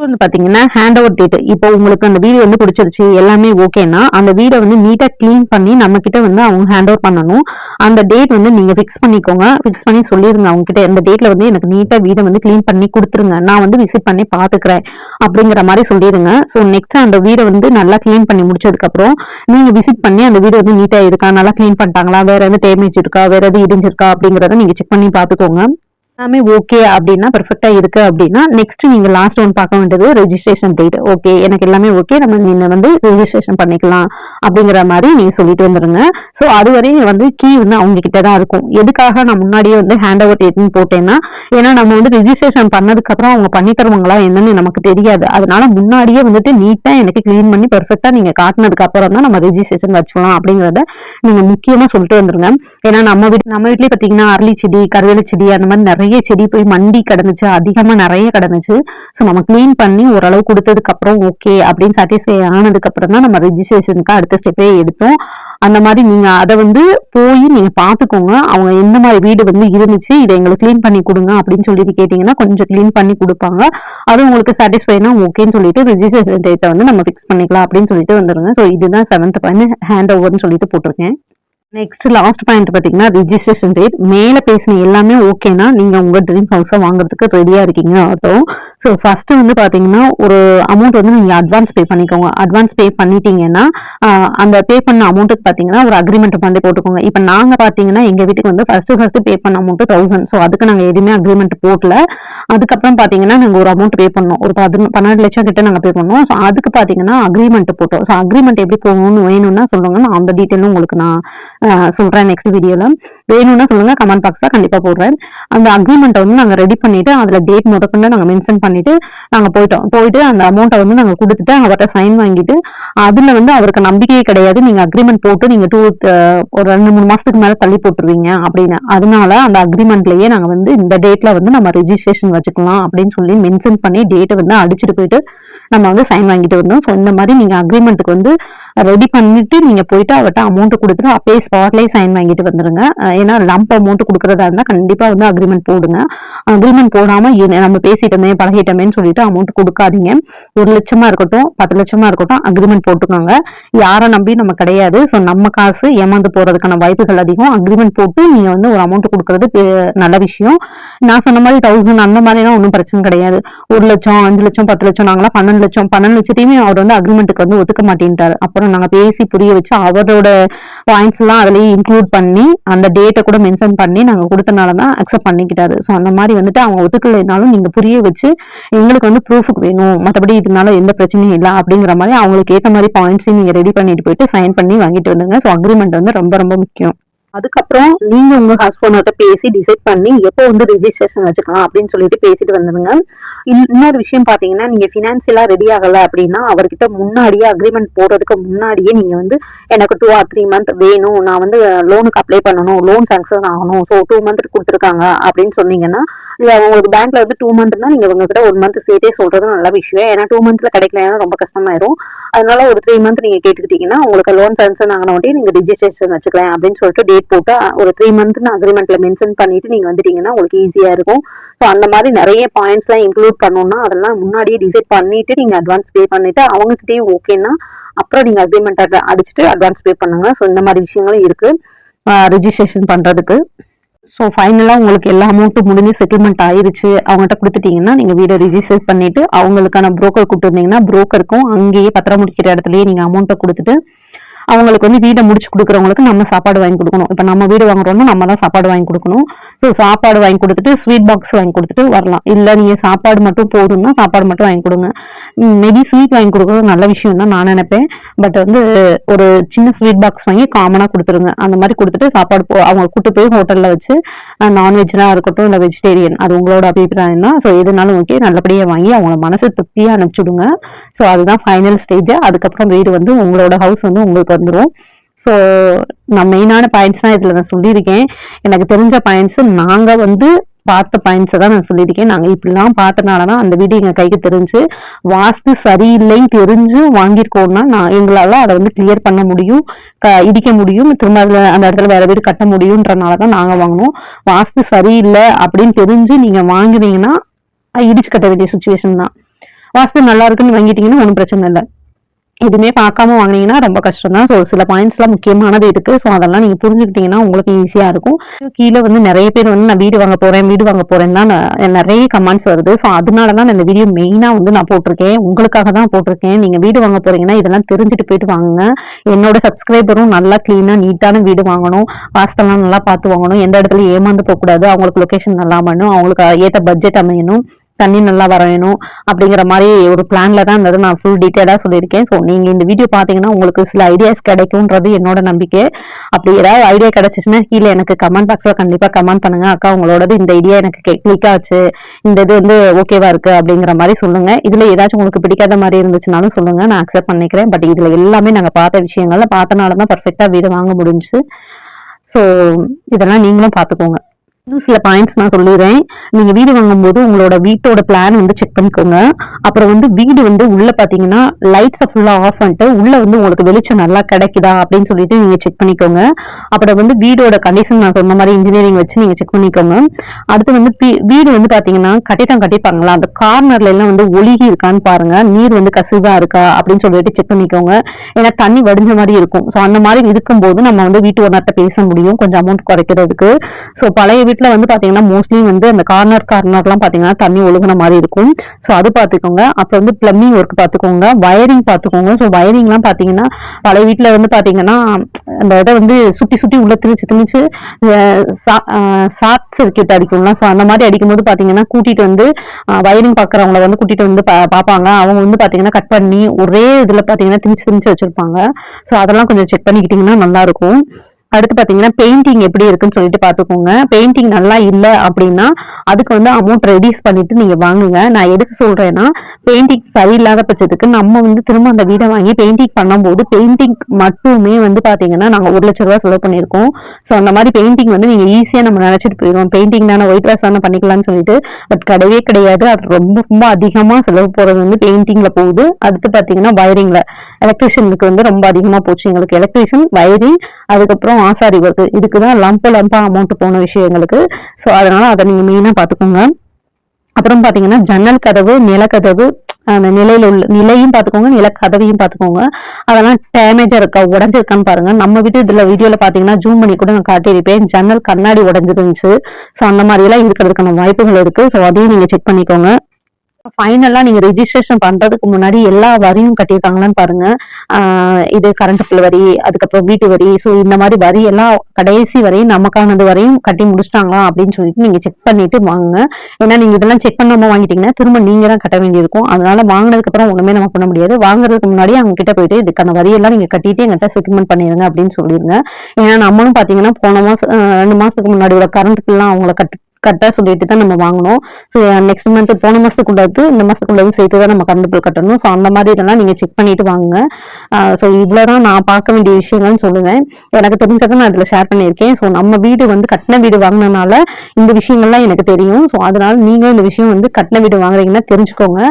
வந்து பாத்தீங்கன்னா ஹேண்ட் ஓவர் டேட் இப்போ உங்களுக்கு அந்த வீடு வந்து பிடிச்சிருச்சு எல்லாமே ஓகேன்னா அந்த வீடை வந்து நீட்டா க்ளீன் பண்ணி நம்ம கிட்ட வந்து அவங்க ஹேண்ட் ஓவர் பண்ணணும். அந்த டேட் வந்து நீங்க ஃபிக்ஸ் பண்ணிக்கோங்க. ஃபிக்ஸ் பண்ணி சொல்லிருங்க அவங்க கிட்ட இந்த டேட்ல வந்து எனக்கு நீட்டா வீடை வந்து க்ளீன் பண்ணி கொடுத்துருங்க. நான் வந்து விசிட் பண்ணி பாத்துக்கிறேன் அப்படிங்கிற மாதிரி சொல்லிடுங்க ஸோ நெக்ஸ்ட் அந்த வீடை வந்து நல்லா க்ளீன் பண்ணி முடிச்சதுக்கு அப்புறம் நீங்க விசிட் பண்ணி அந்த வீடு வந்து நீட்டா இருக்கா? நல்லா க்ளீன் பண்ணிட்டாங்களா? வேற எதுவும் டேமேஜ் இருக்கா? வேற எதுவும் இடிஞ்சிருக்கா? அப்படிங்கறத நீங்க செக் பண்ணி பாத்துக்கோங்க. எல்லாமே ஓகே அப்படின்னா பெர்ஃபெக்டா இருக்கு அப்படின்னா நெக்ஸ்ட் நீங்க லாஸ்ட் ஒன் பார்க்க வேண்டியது ரெஜிஸ்ட்ரேஷன் டேட் ஓகே எனக்கு எல்லாமே ஓகே நம்ம நீங்க வந்து ரெஜிஸ்ட்ரேஷன் பண்ணிக்கலாம் அப்படிங்கிற மாதிரி நீங்க சொல்லிட்டு வந்துருங்க ஸோ அது வரையும் வந்து கீ வந்து அவங்க கிட்ட தான் இருக்கும். எதுக்காக நான் முன்னாடியே வந்து ஹேண்ட் ஓவர் டேட்னு போட்டேன்னா ஏன்னா நம்ம வந்து ரெஜிஸ்ட்ரேஷன் பண்ணதுக்கு அப்புறம் அவங்க பண்ணி தருவாங்களா என்னன்னு நமக்கு தெரியாது. அதனால முன்னாடியே வந்துட்டு நீட்டா எனக்கு க்ளீன் பண்ணி பெர்ஃபெக்டா நீங்க காட்டினதுக்கு அப்புறம் தான் நம்ம ரெஜிஸ்ட்ரேஷன் வச்சுக்கலாம் அப்படிங்கறத நீங்க முக்கியமா சொல்லிட்டு வந்துருங்க ஏன்னா நம்ம வீட்டு நம்ம வீட்லயே பாத்தீங்கன்னா அரளி செடி கருவேல செடி அந்த மாதிரி நிறைய நிறைய செடி போய் மண்டி கிடந்துச்சு அதிகமா நிறைய கிடந்துச்சு. ஸோ நம்ம க்ளீன் பண்ணி ஓரளவு கொடுத்ததுக்கு அப்புறம் ஓகே அப்படின்னு சாட்டிஸ்ஃபை ஆனதுக்கு அப்புறம் தான் நம்ம ரெஜிஸ்ட்ரேஷனுக்கு அடுத்த ஸ்டெப்பே எடுத்தோம். அந்த மாதிரி நீங்க அதை வந்து போய் நீங்க பாத்துக்கோங்க அவங்க எந்த மாதிரி வீடு வந்து இருந்துச்சு இதை எங்களுக்கு க்ளீன் பண்ணி கொடுங்க அப்படின்னு சொல்லிட்டு கேட்டீங்கன்னா கொஞ்சம் க்ளீன் பண்ணி கொடுப்பாங்க. அது உங்களுக்கு சாட்டிஸ்ஃபைனா ஓகேன்னு சொல்லிட்டு ரெஜிஸ்ட்ரேஷன் டேட்டை வந்து நம்ம ஃபிக்ஸ் பண்ணிக்கலாம் அப்படின்னு சொல்லிட்டு வந்துருங்க. ஸோ இதுதான் செவன்த் பாயிண்ட் ஹேண்ட் ஓவர்னு சொல்லிட்டு போட்டிருக்கேன். நெக்ஸ்ட் லாஸ்ட் பாயிண்ட் பார்த்தீங்கன்னா ரிஜிஸ்ட்ரேஷன் டேட் மேலே பேசின எல்லாமே ஓகேனா நீங்க உங்க ட்ரீம் ஹவுஸை வாங்குறதுக்கு ரெடியாக இருக்கீங்க அதுவும் ஸோ ஃபர்ஸ்ட் வந்து பார்த்தீங்கன்னா ஒரு அமௌண்ட் வந்து நீங்கள் அட்வான்ஸ் பே பண்ணிக்கோங்க. அட்வான்ஸ் பே பண்ணிட்டீங்கன்னா அந்த பே பண்ண அமௌண்ட்டுக்கு பார்த்தீங்கன்னா ஒரு அக்ரிமெண்ட் பண்ணி போட்டுக்கோங்க. இப்போ நாங்கள் பார்த்தீங்கன்னா எங்கள் வீட்டுக்கு வந்து ஃபர்ஸ்ட் ஃபர்ஸ்ட் பே பண்ண அமௌண்ட் தௌசண்ட் ஸோ அதுக்கு நாங்கள் எதுவுமே அக்ரிமெண்ட் போடல. அதுக்கப்புறம் பார்த்தீங்கன்னா நாங்கள் ஒரு அமௌண்ட் பே பண்ணோம். ஒரு பதின பன்னெண்டு லட்சம் கிட்ட நாங்கள் பே பண்ணோம். ஸோ அதுக்கு பார்த்தீங்கன்னா அக்ரிமெண்ட் போட்டோம். ஸோ அக்ரிமெண்ட் எப்படி போகணும்னு வேணும்னா சொல்லுங்க. நான் அந்த டீட்டெயிலும் உங்களுக்கு நான் சொல்கிறேன் நெக்ஸ்ட் வீடியோவில் வேணும்னா சொல்லுங்க. கமெண்ட் பாக்ஸாக கண்டிப்பாக போடுறேன். அந்த அக்ரிமெண்ட்டை வந்து நாங்கள் ரெடி பண்ணிவிட்டு அதில் டேட் முதற்கொண்டு நாங்கள் மென்ஷன் பண்ணிட்டு நாங்கள் போயிட்டோம். போயிட்டு அந்த அமௌண்ட்டை வந்து நாங்கள் கொடுத்துட்டு அவர்கிட்ட சைன் வாங்கிட்டு அதுல வந்து அவருக்கு நம்பிக்கையே கிடையாது. நீங்கள் அக்ரிமெண்ட் போட்டு நீங்க டூ ஒரு ரெண்டு மூணு மாசத்துக்கு மேலே தள்ளி போட்டுருவீங்க அப்படின்னு. அதனால அந்த அக்ரிமெண்ட்லயே நாங்கள் வந்து இந்த டேட்டில் வந்து நம்ம ரெஜிஸ்ட்ரேஷன் வச்சுக்கலாம் அப்படின்னு சொல்லி மென்ஷன் பண்ணி டேட்டை வந்து அடிச்சுட்டு போயிட்டு நம்ம வந்து சைன் வாங்கிட்டு வந்தோம். ஸோ இந்த மாதிரி நீங்க அக்ரிமெண்ட்டுக்கு வந்து ரெடி பண்ணிட்டு நீங்க போயிட்டு அவர்கிட்ட அமௌண்ட் கொடுத்துட்டு அப்பயே ஸ்பாட்லேயே சைன் வாங்கிட்டு வந்துடுங்க ஏன்னா லம்ப் அமௌண்ட் கொடுக்குறதா இருந்தால் கண்டிப்பாக வந்து அக்ரிமெண்ட் போடுங்க. அக்ரிமெண்ட் போடாம நம்ம பேசிட்டோமே பழகிட்டோமேன்னு சொல்லிட்டு அமௌண்ட் கொடுக்காதீங்க. ஒரு லட்சமா இருக்கட்டும் பத்து லட்சமா இருக்கட்டும் அக்ரிமெண்ட் போட்டுக்கோங்க. யாரை நம்பி நம்ம கிடையாது. ஸோ நம்ம காசு ஏமாந்து போறதுக்கான வாய்ப்புகள் அதிகம். அக்ரிமெண்ட் போட்டு நீங்க வந்து ஒரு அமௌண்ட் கொடுக்கறது பெ- நல்ல விஷயம். நான் சொன்ன மாதிரி தௌசண்ட் அந்த மாதிரிலாம் ஒன்றும் பிரச்சனை கிடையாது. ஒரு லட்சம் அஞ்சு லட்சம் பத்து லட்சம் நாங்களாம் பன்னெண்டு லட்சம் பன்னெண்டு லட்சத்தையுமே அவர் வந்து அக்ரிமெண்ட்டுக்கு வந்து ஒத்துக்க மாட்டேன்ட்டார். அப்புறம் நாங்கள் பேசி புரிய வச்சு அவரோட பாயிண்ட்ஸ்லாம் எல்லாம் இன்க்ளூட் பண்ணி அந்த டேட்டை கூட மென்ஷன் பண்ணி நாங்கள் கொடுத்தனால தான் அக்செப்ட் பண்ணிக்கிட்டாரு. ஸோ அந்த மாதிரி வந்துட்டு அவங்க ஒத்துக்கலைனாலும் நீங்கள் புரிய வச்சு எங்களுக்கு வந்து ப்ரூஃபுக்கு வேணும். மற்றபடி இதனால எந்த பிரச்சனையும் இல்லை அப்படிங்கிற மாதிரி அவங்களுக்கு ஏற்ற மாதிரி பாயிண்ட்ஸையும் நீங்கள் ரெடி பண்ணிட்டு போயிட்டு சைன் பண்ணி வாங்கிட்டு வந்துங்க ஸோ அக்ரிமெண்ட் வந்து ரொம்ப ரொம்ப முக்கியம். அதுக்கப்புறம் நீங்க உங்க ஹஸ்பண்டோட பேசி டிசைட் பண்ணி எப்போ வந்து ரிஜிஸ்ட்ரேஷன் வச்சுக்கலாம் அப்படின்னு சொல்லிட்டு பேசிட்டு வந்துருங்க. இன்னொரு விஷயம் பாத்தீங்கன்னா நீங்க பினான்சியலா ரெடி ஆகல அப்படின்னா அவர்கிட்ட முன்னாடியே அக்ரிமெண்ட் போடுறதுக்கு முன்னாடியே நீங்க வந்து எனக்கு டூ ஆர் த்ரீ மந்த் வேணும். நான் வந்து லோனுக்கு அப்ளை பண்ணணும். லோன் சாங்ஷன் ஆகணும். ஸோ டூ மந்த் கொடுத்துருக்காங்க அப்படின்னு சொன்னீங்கன்னா உங்களுக்கு பேங்க்ல வந்து டூ மந்த்னா நீங்க உங்ககிட்ட ஒன் மந்த் சேர்த்தே சொல்றது நல்ல விஷயம். ஏன்னா டூ மந்த்ல கிடைக்கலன்னா ரொம்ப கஷ்டமாயிரும். அதனால ஒரு த்ரீ மந்த் நீங்க கேட்டுக்கிட்டீங்கன்னா உங்களுக்கு லோன் சான்சன் ஆகின உடனே நீங்க ரிஜிஸ்ட்ரேஷன் வச்சுக்கலாம் அப்படின்னு சொல்லிட்டு டேட் போட்டு ஒரு த்ரீ மந்த்னு அக்ரிமெண்ட்ல மென்ஷன் பண்ணிட்டு நீங்க வந்துட்டீங்கன்னா உங்களுக்கு ஈஸியா இருக்கும். ஸோ அந்த மாதிரி நிறைய பாயிண்ட்ஸ் எல்லாம் இன்க்ளூட் பண்ணணும்னா அதெல்லாம் முன்னாடியே டிசைட் பண்ணிட்டு நீங்க அட்வான்ஸ் பே பண்ணிட்டு அவங்ககிட்டயும் ஓகேன்னா அப்புறம் நீங்க அக்ரிமெண்ட் அடிச்சுட்டு அட்வான்ஸ் பே பண்ணுங்க. ஸோ இந்த மாதிரி விஷயங்களும் இருக்கு. ரிஜிஸ்ட்ரேஷன் பண்றதுக்கு. ஸோ ஃபைனலாக உங்களுக்கு எல்லா அமௌண்ட்டும் முடிஞ்சு செட்டில்மெண்ட் ஆயிருச்சு. அவங்ககிட்ட கொடுத்துட்டீங்கன்னா நீங்கள் வீடை ரிஜிஸ்டர் பண்ணிட்டு அவங்களுக்கான புரோக்கர் கொடுத்துருந்தீங்கன்னா புரோக்கருக்கும் அங்கேயே பத்திரம் முடிக்கிற இடத்துலயே நீங்கள் அமௌண்ட்டை கொடுத்துட்டு அவங்களுக்கு வந்து வீடை முடிச்சு கொடுக்குறவங்களுக்கு நம்ம சாப்பாடு வாங்கி கொடுக்கணும். இப்போ நம்ம வீடு வாங்குறோம்னா நம்ம தான் சாப்பாடு வாங்கி கொடுக்கணும். ஸோ சாப்பாடு வாங்கி கொடுத்துட்டு ஸ்வீட் பாக்ஸ் வாங்கி கொடுத்துட்டு வரலாம். இல்லை நீங்கள் சாப்பாடு மட்டும் போதும்னா சாப்பாடு மட்டும் வாங்கி கொடுங்க. மேபி ஸ்வீட் வாங்கி கொடுக்குறது நல்ல விஷயம் தான் நான் நினைப்பேன். பட் வந்து ஒரு சின்ன ஸ்வீட் பாக்ஸ் வாங்கி காமனாக கொடுத்துருங்க. அந்த மாதிரி கொடுத்துட்டு சாப்பாடு போ அவங்க கூட்டு போய் ஹோட்டலில் வச்சு நான்வெஜ்லாம் இருக்கட்டும் இல்லை வெஜிடேரியன் அது உங்களோட அபிப்பிராயம் தான். ஸோ எதுனாலும் ஓகே நல்லபடியாக வாங்கி அவங்கள மனசு திருப்தியாக அனுப்பிச்சுடுங்க. ஸோ அதுதான் ஃபைனல் ஸ்டேஜ் அதுக்கப்புறம் வீடு வந்து உங்களோட ஹவுஸ் வந்து உங்களுக்கு வந்துடும் ஸோ நான் மெயினான பாயிண்ட்ஸ் தான் இதில் நான் சொல்லியிருக்கேன். எனக்கு தெரிஞ்ச பாயிண்ட்ஸு நாங்கள் வந்து பார்த்த பாயிண்ட்ஸை தான் நான் சொல்லியிருக்கேன். நாங்கள் இப்படிலாம் பார்த்தனால தான் அந்த வீடு எங்கள் கைக்கு தெரிஞ்சு வாஸ்து சரியில்லைன்னு தெரிஞ்சு வாங்கியிருக்கோம்னா நான் எங்களால் அதை வந்து கிளியர் பண்ண முடியும் க- இடிக்க முடியும் திரும்ப அதில் அந்த இடத்துல வேறு வீடு கட்ட முடியுன்றனால தான் நாங்கள் வாங்கினோம். வாஸ்து சரியில்லை அப்படின்னு தெரிஞ்சு நீங்கள் வாங்குனீங்கன்னா இடிச்சு கட்ட வேண்டிய சுச்சுவேஷன் தான். வாஸ்து நல்லா இருக்குன்னு வாங்கிட்டீங்கன்னா ஒன்றும் பிரச்சனை இல்லை. எதுவுமே பார்க்காம வாங்குனீங்கன்னா ரொம்ப கஷ்டம் தான் ஸோ சில பாயிண்ட்ஸ்லாம் முக்கியமானது இருக்கு. ஸோ அதெல்லாம் நீங்கள் புரிஞ்சுக்கிட்டீங்கன்னா உங்களுக்கு ஈஸியாக இருக்கும். கீழே வந்து நிறைய பேர் வந்து நான் வீடு வாங்க போகிறேன் வீடு வாங்க போகிறேன்னு தான் நிறைய கமெண்ட்ஸ் வருது. ஸோ அதனால தான் இந்த வீடியோ மெயினாக வந்து நான் போட்டிருக்கேன். உங்களுக்காக தான் போட்டிருக்கேன். நீங்கள் வீடு வாங்க போகிறீங்கன்னா இதெல்லாம் தெரிஞ்சுட்டு போயிட்டு வாங்குங்க. என்னோட சப்ஸ்கிரைபரும் நல்லா க்ளீனாக நீட்டான வீடு வாங்கணும். வாஸ்தெல்லாம் நல்லா பார்த்து வாங்கணும். எந்த இடத்துல ஏமாந்து போகக்கூடாது. அவங்களுக்கு லொகேஷன் நல்லா பண்ணணும் அவங்களுக்கு ஏற்ற பட்ஜெட் அமையணும். தண்ணி நல்லா வரணும் அப்படிங்கிற மாதிரி ஒரு பிளான்ல தான் இருந்தது. நான் ஃபுல் டீட்டெயிலாக சொல்லியிருக்கேன். ஸோ நீங்கள் இந்த வீடியோ பார்த்தீங்கன்னா உங்களுக்கு சில ஐடியாஸ் கிடைக்கும்ன்றது என்னோட நம்பிக்கை. அப்படி ஏதாவது ஐடியா கிடைச்சிச்சுன்னா கீழே எனக்கு கமெண்ட் பாக்ஸில் கண்டிப்பாக கமெண்ட் பண்ணுங்க. அக்கா உங்களோடது இந்த ஐடியா எனக்கு கிளிக் ஆச்சு. இந்த இது வந்து ஓகேவா இருக்கு அப்படிங்கிற மாதிரி சொல்லுங்க. இதுல ஏதாச்சும் உங்களுக்கு பிடிக்காத மாதிரி இருந்துச்சுனாலும் சொல்லுங்க. நான் அக்செப்ட் பண்ணிக்கிறேன். பட் இதுல எல்லாமே நாங்கள் பார்த்த விஷயங்கள்ல பார்த்தனால தான் பர்ஃபெக்டாக வீடு வாங்க முடிஞ்சுச்சு. ஸோ இதெல்லாம் நீங்களும் பார்த்துக்கோங்க. இன்னும் சில பாயிண்ட்ஸ் நான் சொல்லிடுறேன். நீங்க வீடு வாங்கும்போது உங்களோட வீட்டோட பிளான் வந்து செக் பண்ணிக்கோங்க. அப்புறம் வந்து வீடு வந்து உள்ள பாத்தீங்கன்னா லைட்ஸை ஃபுல்லா ஆஃப் பண்ணிட்டு உள்ள வந்து உங்களுக்கு வெளிச்சம் நல்லா கிடைக்குதா அப்படின்னு சொல்லிட்டு நீங்க செக் பண்ணிக்கோங்க. அப்புறம் வந்து வீடோட கண்டிஷன் நான் சொன்ன மாதிரி இன்ஜினியரிங் வச்சு நீங்க செக் பண்ணிக்கோங்க. அடுத்து வந்து வீடு வந்து பாத்தீங்கன்னா கட்டிடம் கட்டிப்பாங்களா அந்த கார்னர்ல எல்லாம் வந்து ஒழுகி இருக்கான்னு பாருங்க. நீர் வந்து கசிவா இருக்கா அப்படின்னு சொல்லிட்டு செக் பண்ணிக்கோங்க. ஏன்னா தண்ணி வடிஞ்ச மாதிரி இருக்கும். ஸோ அந்த மாதிரி இருக்கும்போது நம்ம வந்து வீட்டு ஓனர்கிட்ட பேச முடியும். கொஞ்சம் அமௌண்ட் குறைக்கிறதுக்கு. ஸோ பழைய வீட்டில் வந்து பாத்தீங்கன்னா மோஸ்ட்லி வந்து அந்த கார்னர் கார்னர்லாம் பாத்தீங்கன்னா தண்ணி ஒழுகுன மாதிரி இருக்கும். ஸோ அது பார்த்துக்கோங்க அப்புறம் வந்து பிளம்பிங் ஒர்க் பார்த்துக்கோங்க வயரிங் பார்த்துக்கோங்க ஸோ வயரிங்லாம் பாத்தீங்கன்னா பழைய வீட்டில் வந்து பாத்தீங்கன்னா அந்த இதை வந்து சுட்டி சுட்டி உள்ள திணிச்சு திணிச்சு ஷார்ட் சர்க்கியூட் அடிக்கும்ல. ஸோ அந்த மாதிரி அடிக்கும்போது பாத்தீங்கன்னா கூட்டிட்டு வந்து வயரிங் பார்க்குறவங்கள வந்து கூட்டிட்டு வந்து பா- பார்ப்பாங்க அவங்க வந்து பாத்தீங்கன்னா கட் பண்ணி ஒரே இதுல பாத்தீங்கன்னா திணிச்சு திணிச்சு வச்சிருப்பாங்க. ஸோ அதெல்லாம் கொஞ்சம் செக் பண்ணிக்கிட்டீங்கன்னா நல்லா இருக்கும். அடுத்து பார்த்தீங்கன்னா பெயிண்டிங் எப்படி இருக்குன்னு சொல்லிட்டு பார்த்துக்கோங்க பெயிண்டிங் நல்லா இல்லை அப்படின்னா அதுக்கு வந்து அமௌண்ட் ரெடியூஸ் பண்ணிட்டு நீங்கள் வாங்குங்க. நான் எதுக்கு சொல்கிறேன்னா பெயிண்டிங் சரியில்லாத பட்சத்துக்கு நம்ம வந்து திரும்ப அந்த வீடை வாங்கி பெயிண்டிங் பண்ணும்போது பெயிண்டிங் மட்டுமே வந்து பார்த்தீங்கன்னா நாங்கள் ஒரு லட்ச ரூபா செலவு பண்ணியிருக்கோம். ஸோ அந்த மாதிரி பெயிண்டிங் வந்து நீங்கள் ஈஸியாக நம்ம நினச்சிட்டு போயிடுவோம் பெயிண்டிங் தானே ஒயிட் வாஷ் தானே பண்ணிக்கலாம்னு சொல்லிட்டு பட் கிடையவே கிடையாது. அது ரொம்ப ரொம்ப அதிகமாக செலவு போகிறது வந்து பெயிண்டிங்கில் போகுது. அடுத்து பார்த்தீங்கன்னா வயரிங்கில் எலக்ட்ரிஷியனுக்கு வந்து ரொம்ப அதிகமாக போச்சு எங்களுக்கு. எலக்ட்ரிஷியன் வயரிங் அதுக்கப்புறம் ஆசாரி ஒர்க்கு இதுக்கு தான் லம்ப லம்பா அமௌண்ட் போன விஷயங்களுக்கு ஸோ அதனால அதை நீங்க மெயினா பாத்துக்கோங்க அப்புறம் பாத்தீங்கன்னா ஜன்னல் கதவு நிலக்கதவு அந்த நிலையில உள்ள நிலையும் பாத்துக்கோங்க நிலக்கதவையும் பாத்துக்கோங்க அதெல்லாம் டேமேஜா இருக்கா உடஞ்சிருக்கான்னு பாருங்க. நம்ம வீட்டு இதுல வீடியோல பாத்தீங்கன்னா ஜூம் பண்ணி கூட நான் காட்டியிருப்பேன். ஜன்னல் கண்ணாடி உடஞ்சிருந்துச்சு ஸோ அந்த மாதிரி எல்லாம் இருக்கிறதுக்கான வாய்ப்புகள் இருக்கு. ஸோ அதையும் நீங்க செக் பண்ணிக்கோங்க. ஃபைனலா நீங்க ரெஜிஸ்ட்ரேஷன் பண்றதுக்கு முன்னாடி எல்லா வரியும் கட்டியிருக்காங்களான்னு பாருங்க. இது கரண்ட் பில் வரி அதுக்கப்புறம் வீட்டு வரி ஸோ இந்த மாதிரி வரி எல்லாம் கடைசி வரையும் நமக்கானது வரையும் கட்டி முடிச்சிட்டாங்களா அப்படின்னு சொல்லிட்டு நீங்க செக் பண்ணிட்டு வாங்குங்க ஏன்னா நீங்க இதெல்லாம் செக் பண்ணாம வாங்கிட்டீங்கன்னா திரும்ப நீங்க தான் கட்ட வேண்டியிருக்கும் அதனால வாங்கினதுக்கு அப்புறம் ஒண்ணுமே நம்ம பண்ண முடியாது. வாங்குறதுக்கு முன்னாடி அவங்க கிட்ட போயிட்டு இதுக்கான வரியெல்லாம் நீங்க கட்டிட்டு எங்கிட்ட செட்டில்மெண்ட் பண்ணிருங்க அப்படின்னு சொல்லிருங்க. ஏன்னா நம்மளும் பாத்தீங்கன்னா போன மாசம் ரெண்டு மாசத்துக்கு முன்னாடி உள்ள கரண்ட் பில்லாம் அவங்கள கட்டு கட்ட சொல்லிட்டு தான் நம்ம வாங்கணும். ஸோ நெக்ஸ்ட் மந்த் போன மாதத்துக்குள்ளது இந்த மாசத்துக்குள்ளது சேர்த்து தான் நம்ம கரண்ட் பில் கட்டணும். ஸோ அந்த மாதிரி இதெல்லாம் நீங்கள் செக் பண்ணிட்டு வாங்க. ஸோ இவ்வளவுதான் நான் பார்க்க வேண்டிய விஷயங்கள்னு சொல்லுவேன். எனக்கு தெரிஞ்சதை நான் இதில் ஷேர் பண்ணியிருக்கேன். ஸோ நம்ம வீடு வந்து கட்டின வீடு வாங்கினனால இந்த விஷயங்கள்லாம் எனக்கு தெரியும். ஸோ அதனால நீங்களும் இந்த விஷயம் வந்து கட்டின வீடு வாங்குறீங்கன்னா தெரிஞ்சுக்கோங்க.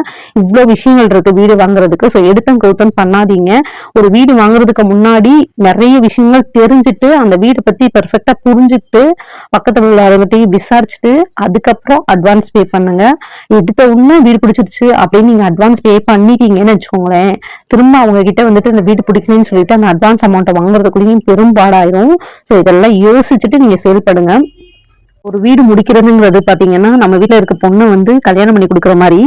இவ்வளோ விஷயங்கள் இருக்கு வீடு வாங்குறதுக்கு. ஸோ எடுத்தம் கவுத்தம் பண்ணாதீங்க. ஒரு வீடு வாங்குறதுக்கு முன்னாடி நிறைய விஷயங்கள் தெரிஞ்சுட்டு அந்த வீடை பற்றி பெர்ஃபெக்டா புரிஞ்சுட்டு பக்கத்தில் உள்ளவர்கிட்டயும் விசாரிச்சுட்டு அதுக்கப்புறம் அட்வான்ஸ் பே பண்ணுங்க. எடுத்த உடனே வீடு பிடிச்சிருச்சு அப்படின்னு நீங்க அட்வான்ஸ் பே பண்ணிட்டீங்கன்னு வச்சுக்கோங்களேன். திரும்ப அவங்க கிட்ட வந்துட்டு அந்த வீடு பிடிக்கலன்னு சொல்லிட்டு அந்த அட்வான்ஸ் அமௌண்ட்டை வாங்குறதுக்குள்ளேயும் பெரும்பாடாயிரும் ஸோ இதெல்லாம் யோசிச்சுட்டு நீங்க செயல்படுங்க. ஒரு வீடு முடிக்கிறதுங்கிறது பாத்தீங்கன்னா நம்ம வீட்டில் இருக்க பொண்ணு வந்து கல்யாணம் பண்ணி கொடுக்குற மாதிரி.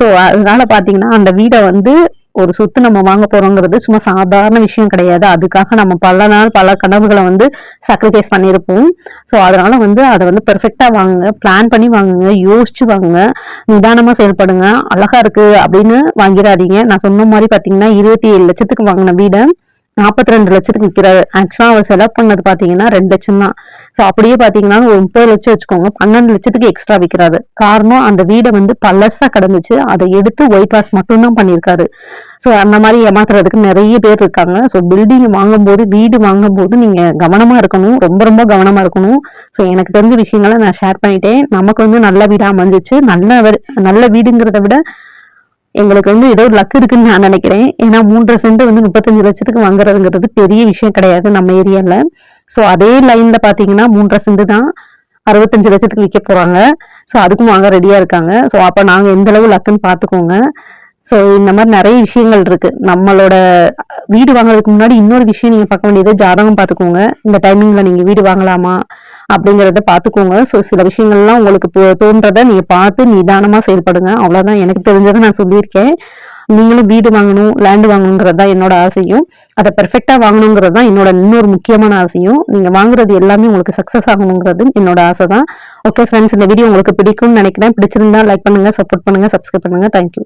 ஸோ அதனால பாத்தீங்கன்னா அந்த வீடை வந்து ஒரு சொத்து நம்ம வாங்க போறோங்கிறது சும்மா சாதாரண விஷயம் கிடையாது. அதுக்காக நம்ம பல நாள் பல கனவுகளை வந்து சாக்ரிஃபைஸ் பண்ணியிருப்போம். ஸோ அதனால வந்து அதை வந்து பெர்ஃபெக்டா வாங்குங்க பிளான் பண்ணி வாங்குங்க யோசிச்சு வாங்குங்க நிதானமா செயல்படுங்க. அழகா இருக்கு அப்படின்னு வாங்கிடாதீங்க. நான் சொன்ன மாதிரி பாத்தீங்கன்னா இருபத்தி ஏழு லட்சத்துக்கு வாங்கின வீடை. நாற்பத்தி ரெண்டு லட்சத்துக்கு விற்கிறாரு ஆக்சுவலா அவர் செலவு பண்ணது பாத்தீங்கன்னா ரெண்டு லட்சம் தான். ஸோ அப்படியே பாத்தீங்கன்னா ஒரு முப்பது லட்சம் வச்சுக்கோங்க. பன்னெண்டு லட்சத்துக்கு எக்ஸ்ட்ரா விற்கிறாரு காரணம் அந்த வீடை வந்து பழசா கிடந்துச்சு. அதை எடுத்து ஒயிட் வாஷ் மட்டும்தான் பண்ணியிருக்காரு. ஸோ அந்த மாதிரி ஏமாத்துறதுக்கு நிறைய பேர் இருக்காங்க. ஸோ பில்டிங் வாங்கும்போது வீடு வாங்கும்போது நீங்க கவனமா இருக்கணும். ரொம்ப ரொம்ப கவனமா இருக்கணும். ஸோ எனக்கு தெரிஞ்ச விஷயங்களை நான் ஷேர் பண்ணிட்டேன். நமக்கு வந்து நல்ல வீடா அமைஞ்சிச்சு. நல்ல நல்ல வீடுங்கிறத விட எங்களுக்கு வந்து ஏதோ லக் இருக்குன்னு நான் நினைக்கிறேன். ஏன்னா மூன்றரை சென்ட் வந்து முப்பத்தஞ்சு லட்சத்துக்கு வாங்குறதுங்கிறது பெரிய விஷயம் கிடையாது நம்ம ஏரியால ஸோ அதே லைன்ல பாத்தீங்கன்னா மூன்றரை சென்ட் தான் அறுபத்தஞ்சு லட்சத்துக்கு விற்க போறாங்க. ஸோ அதுக்கும் வாங்க ரெடியா இருக்காங்க. ஸோ அப்ப நாங்க எந்த அளவு லக்குன்னு பாத்துக்கோங்க ஸோ இந்த மாதிரி நிறைய விஷயங்கள் இருக்கு. நம்மளோட வீடு வாங்குறதுக்கு முன்னாடி இன்னொரு விஷயம் நீங்க பார்க்க வேண்டியது ஜாதகம் பார்த்துக்கோங்க. இந்த டைமிங்ல நீங்க வீடு வாங்கலாமா? அப்படிங்கிறத பார்த்துக்கோங்க ஸோ சில விஷயங்கள்லாம் உங்களுக்கு தோன்றதை நீங்கள் பார்த்து நிதானமாக செயல்படுங்க. அவ்வளோதான் எனக்கு தெரிஞ்சதை நான் சொல்லியிருக்கேன். நீங்களும் வீடு வாங்கணும் லேண்டு வாங்கணுங்கிறது தான் என்னோட ஆசையும். அதை பெர்ஃபெக்டாக வாங்கணுங்கிறது தான் என்னோட இன்னொரு முக்கியமான ஆசையும். நீங்கள் வாங்குறது எல்லாமே உங்களுக்கு சக்ஸஸ் ஆகணுங்கிறது என்னோட ஆசை தான். ஓகே ஃப்ரெண்ட்ஸ் இந்த வீடியோ உங்களுக்கு பிடிக்கும்னு நினைக்கிறேன். பிடிச்சிருந்தா லைக் பண்ணுங்கள் சப்போர்ட் பண்ணுங்க சப்ஸ்கிரைப் பண்ணுங்க. தேங்க்யூ